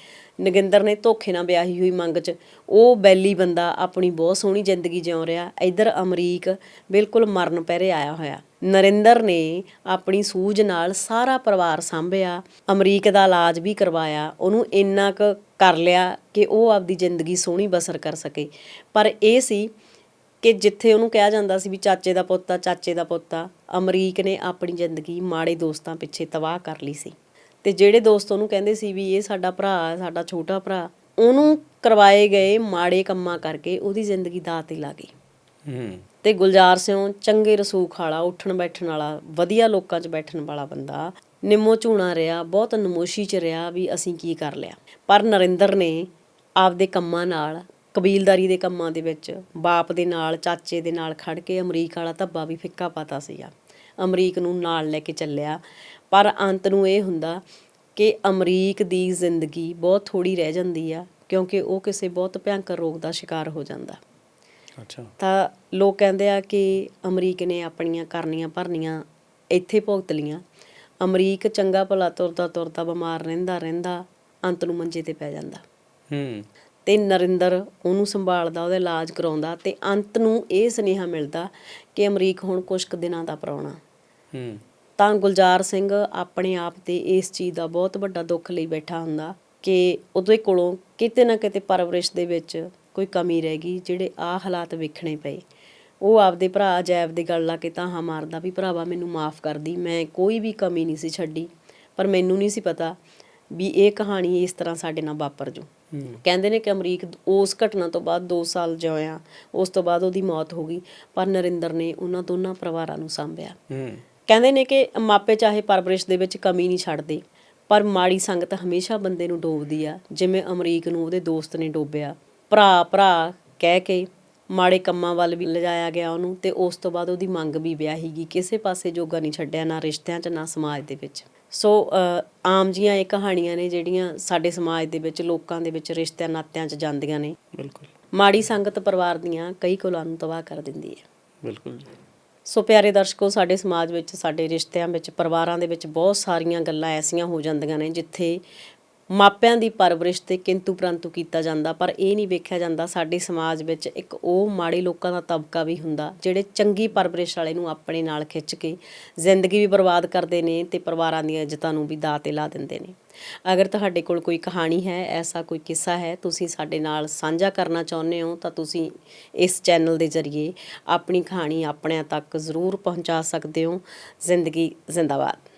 ਨਗਿੰਦਰ ਨੇ ਧੋਖੇ ਨਾਲ ਵਿਆਹੀ ਹੋਈ ਮੰਗ 'ਚ ਉਹ ਬੈਲੀ ਬੰਦਾ ਆਪਣੀ ਬਹੁਤ ਸੋਹਣੀ ਜ਼ਿੰਦਗੀ ਜਿਉ ਰਿਹਾ। ਇੱਧਰ ਅਮਰੀਕ ਬਿਲਕੁਲ ਮਰਨ ਪਹਿਰੇ ਆਇਆ ਹੋਇਆ। ਨਰਿੰਦਰ ਨੇ ਆਪਣੀ ਸੂਝ ਨਾਲ ਸਾਰਾ ਪਰਿਵਾਰ ਸੰਭਿਆ। ਅਮਰੀਕ ਦਾ ਇਲਾਜ ਵੀ ਕਰਵਾਇਆ। ਉਹਨੂੰ ਇੰਨਾ ਕੁ ਕਰ ਲਿਆ ਕਿ ਉਹ ਆਪਦੀ ਜ਼ਿੰਦਗੀ ਸੋਹਣੀ ਬਸਰ ਕਰ ਸਕੇ। ਪਰ ਇਹ ਸੀ ਕਿ ਜਿੱਥੇ ਉਹਨੂੰ ਕਿਹਾ ਜਾਂਦਾ ਸੀ ਵੀ ਚਾਚੇ ਦਾ ਪੁੱਤ ਆ ਚਾਚੇ ਦਾ ਪੁੱਤ ਆ ਅਮਰੀਕ ਨੇ ਆਪਣੀ ਜ਼ਿੰਦਗੀ ਮਾੜੇ ਦੋਸਤਾਂ ਪਿੱਛੇ ਤਬਾਹ ਕਰ ਲਈ ਸੀ। ਤੇ ਜਿਹੜੇ ਦੋਸਤ ਉਹਨੂੰ ਕਹਿੰਦੇ ਸੀ ਵੀ ਇਹ ਸਾਡਾ ਭਰਾ ਸਾਡਾ ਛੋਟਾ ਭਰਾ ਉਹਨੂੰ ਕਰਵਾਏ ਗਏ ਮਾੜੇ ਕੰਮਾਂ ਕਰਕੇ ਉਹਦੀ ਜ਼ਿੰਦਗੀ ਦਾਅ ਤੇ ਲਾ ਗਈ। ਹੂੰ। ਤੇ ਗੁਲਜ਼ਾਰ ਸਿਉ ਚੰਗੇ ਰਸੂਖ ਵਾਲਾ ਉੱਠਣ ਬੈਠਣ ਵਾਲਾ ਵਧੀਆ ਲੋਕਾਂ 'ਚ ਬੈਠਣ ਵਾਲਾ ਬੰਦਾ ਨਿੰਮੋ ਝੂਣਾ ਰਿਹਾ ਬਹੁਤ ਨਮੋਸ਼ੀ 'ਚ ਰਿਹਾ ਵੀ ਅਸੀਂ ਕੀ ਕਰ ਲਿਆ। ਪਰ ਨਰਿੰਦਰ ਨੇ ਆਪਦੇ ਕੰਮਾਂ ਨਾਲ ਕਬੀਲਦਾਰੀ ਦੇ ਕੰਮਾਂ ਦੇ ਵਿੱਚ ਬਾਪ ਦੇ ਨਾਲ ਚਾਚੇ ਦੇ ਨਾਲ ਖੜ ਕੇ ਅਮਰੀਕ ਵਾਲਾ ਧੱਬਾ ਵੀ ਫਿੱਕਾ ਪਤਾ ਸੀਗਾ। ਅਮਰੀਕ ਨੂੰ ਨਾਲ ਲੈ ਕੇ ਚੱਲਿਆ। ਪਰ ਅੰਤ ਨੂੰ ਇਹ ਹੁੰਦਾ ਕਿ ਅਮਰੀਕ ਦੀ ਜ਼ਿੰਦਗੀ ਬਹੁਤ ਥੋੜੀ ਰਹਿ ਜਾਂਦੀ ਆ ਕਿਉਂਕਿ ਉਹ ਕਿਸੇ ਬਹੁਤ ਭਿਆਨਕ ਰੋਗ ਦਾ ਸ਼ਿਕਾਰ ਹੋ ਜਾਂਦਾ। ਅੱਛਾ। ਤਾਂ ਲੋਕ ਕਹਿੰਦੇ ਆ ਕਿ ਅਮਰੀਕ ਨੇ ਆਪਣੀਆਂ ਕਰਨੀਆਂ ਭਰਨੀਆਂ ਇੱਥੇ ਭੁਗਤ ਲੀਆਂ। ਅਮਰੀਕ ਚੰਗਾ ਭਲਾ ਤੁਰਦਾ ਤੁਰਦਾ ਬਿਮਾਰ ਰਹਿੰਦਾ ਰਹਿੰਦਾ ਅੰਤ ਨੂੰ ਮੰਜੇ ਤੇ ਪੈ ਜਾਂਦਾ। ਹੂੰ। ਤੇ ਨਰਿੰਦਰ ਉਹਨੂੰ ਸੰਭਾਲਦਾ ਉਹਦਾ ਇਲਾਜ ਕਰਾਉਂਦਾ ਤੇ ਅੰਤ ਨੂੰ ਇਹ ਸੁਨੇਹਾ ਮਿਲਦਾ ਕਿ ਅਮਰੀਕ ਹੁਣ ਕੁਝ ਕੁ ਦਿਨਾਂ ਦਾ ਪ੍ਰਾਹੁਣਾ। ਹੂੰ। ਤਾਂ ਗੁਲਜ਼ਾਰ ਸਿੰਘ ਆਪਣੇ ਆਪ ਤੇ ਇਸ ਚੀਜ਼ ਦਾ ਬਹੁਤ ਵੱਡਾ ਦੁੱਖ ਲਈ ਬੈਠਾ ਹੁੰਦਾ ਕਿ ਉਹਦੇ ਕੋਲੋਂ ਕਿਤੇ ਨਾ ਕਿਤੇ ਪਰਵਰਿਸ਼ ਦੇ ਵਿੱਚ ਕੋਈ ਕਮੀ ਰਹਿ ਗਈ ਜਿਹੜੇ ਆ ਹਾਲਾਤ ਵੇਖਣੇ ਪਏ। ਉਹ ਆਪਦੇ ਭਰਾ ਜੈਬ ਦੇ ਗੱਲ ਲਾ ਕੇ ਤਾਂ ਮਾਰਦਾ ਵੀ ਭਰਾਵਾ ਮੈਨੂੰ ਮਾਫ ਕਰ ਦੀ ਮੈਂ ਕੋਈ ਵੀ ਕਮੀ ਨਹੀਂ ਸੀ ਛੱਡੀ ਪਰ ਮੈਨੂੰ ਨਹੀਂ ਸੀ ਪਤਾ ਵੀ ਇਹ ਕਹਾਣੀ ਇਸ ਤਰ੍ਹਾਂ ਸਾਡੇ ਨਾਲ ਵਾਪਰ ਜੂ ਕਹਿੰਦੇ ਨੇ ਕਿ ਅਮਰੀਕ ਉਸ ਘਟਨਾ ਤੋਂ ਬਾਅਦ 2 ਸਾਲ ਜਿਉਇਆ ਉਸ ਤੋਂ ਬਾਅਦ ਉਹਦੀ ਮੌਤ ਹੋ ਗਈ ਪਰ ਨਰਿੰਦਰ ਨੇ ਉਹਨਾਂ ਦੋਨਾਂ ਪਰਿਵਾਰਾਂ ਨੂੰ ਸਾਂਭਿਆ। ਕਹਿੰਦੇ ਨੇ ਕਿ ਮਾਪੇ ਚਾਹੇ ਪਰਵਰਿਸ਼ ਦੇ ਵਿੱਚ ਕਮੀ ਨਹੀਂ ਛੱਡਦੇ ਪਰ ਮਾੜੀ ਸੰਗਤ ਹਮੇਸ਼ਾ ਬੰਦੇ ਨੂੰ ਡੋਬਦੀ ਆ ਜਿਵੇਂ ਅਮਰੀਕ ਨੂੰ ਉਹਦੇ ਦੋਸਤ ਨੇ ਡੋਬਿਆ। ਭਰਾ ਭਰਾ ਕਹਿ ਕੇ ਮਾੜੇ ਕੰਮਾਂ ਵੱਲ ਵੀ ਲਿਜਾਇਆ ਗਿਆ ਉਹਨੂੰ ਤੇ ਉਸ ਤੋਂ ਬਾਅਦ ਉਹਦੀ ਮੰਗ ਵੀ ਵਿਆਹੀ ਗਈ। ਕਿਸੇ ਪਾਸੇ ਜੋਗਾ ਨਹੀਂ ਛੱਡਿਆ ਨਾ ਰਿਸ਼ਤਿਆਂ 'ਚ ਨਾ ਸਮਾਜ ਦੇ ਵਿੱਚ। ਸੋ ਆਮ ਜੀਆਂ ਇਹ ਕਹਾਣੀਆਂ ਨੇ ਜਿਹੜੀਆਂ ਸਾਡੇ ਸਮਾਜ ਦੇ ਵਿੱਚ ਲੋਕਾਂ ਦੇ ਵਿੱਚ ਰਿਸ਼ਤਿਆਂ ਨਾਤਿਆਂ 'ਚ ਜਾਂਦੀਆਂ ਨੇ। ਬਿਲਕੁਲ। ਮਾੜੀ ਸੰਗਤ ਪਰਿਵਾਰ ਦੀਆਂ ਕਈ ਕੁਲਾਂ ਨੂੰ ਤਬਾਹ ਕਰ ਦਿੰਦੀ ਹੈ। ਬਿਲਕੁਲ ਜੀ। ਸੋ ਪਿਆਰੇ ਦਰਸ਼ਕੋ ਸਾਡੇ ਸਮਾਜ ਵਿੱਚ ਸਾਡੇ ਰਿਸ਼ਤਿਆਂ ਵਿੱਚ ਪਰਿਵਾਰਾਂ ਦੇ ਵਿੱਚ ਬਹੁਤ ਸਾਰੀਆਂ ਗੱਲਾਂ ਐਸੀਆਂ ਹੋ ਜਾਂਦੀਆਂ ਨੇ ਜਿੱਥੇ ਮਾਪਿਆਂ ਦੀ ਪਰਵਰਿਸ਼ ਤੇ ਕਿੰਤੂ ਪ੍ਰੰਤੂ ਕੀਤਾ ਜਾਂਦਾ, ਪਰ ਇਹ ਨਹੀਂ ਵੇਖਿਆ ਜਾਂਦਾ ਸਾਡੇ ਸਮਾਜ ਵਿੱਚ ਇੱਕ ਉਹ ਮਾੜੇ ਲੋਕਾਂ ਦਾ ਤਬਕਾ ਵੀ ਹੁੰਦਾ, ਜਿਹੜੇ ਚੰਗੀ ਪਰਵਰਿਸ਼ ਵਾਲੇ ਨੂੰ ਆਪਣੇ ਨਾਲ ਖਿੱਚ ਕੇ ਜ਼ਿੰਦਗੀ ਵੀ ਬਰਬਾਦ ਕਰਦੇ ਨੇ ਤੇ ਪਰਿਵਾਰਾਂ ਦੀਆਂ ਇੱਜ਼ਤਾਂ ਨੂੰ ਵੀ ਦਾਅ ਤੇ ਲਾ ਦਿੰਦੇ ਨੇ। ਅਗਰ ਤੁਹਾਡੇ ਕੋਲ ਕੋਈ ਕਹਾਣੀ ਹੈ, ਐਸਾ ਕੋਈ ਕਿੱਸਾ ਹੈ, ਤੁਸੀਂ ਸਾਡੇ ਨਾਲ ਸਾਂਝਾ ਕਰਨਾ ਚਾਹੁੰਦੇ ਹੋ, ਤਾਂ ਤੁਸੀਂ ਇਸ ਚੈਨਲ ਦੇ ਜ਼ਰੀਏ ਆਪਣੀ ਕਹਾਣੀ ਆਪਣਿਆਂ ਤੱਕ ਜ਼ਰੂਰ ਪਹੁੰਚਾ ਸਕਦੇ ਹੋ। ਜ਼ਿੰਦਗੀ ਜ਼ਿੰਦਾਬਾਦ।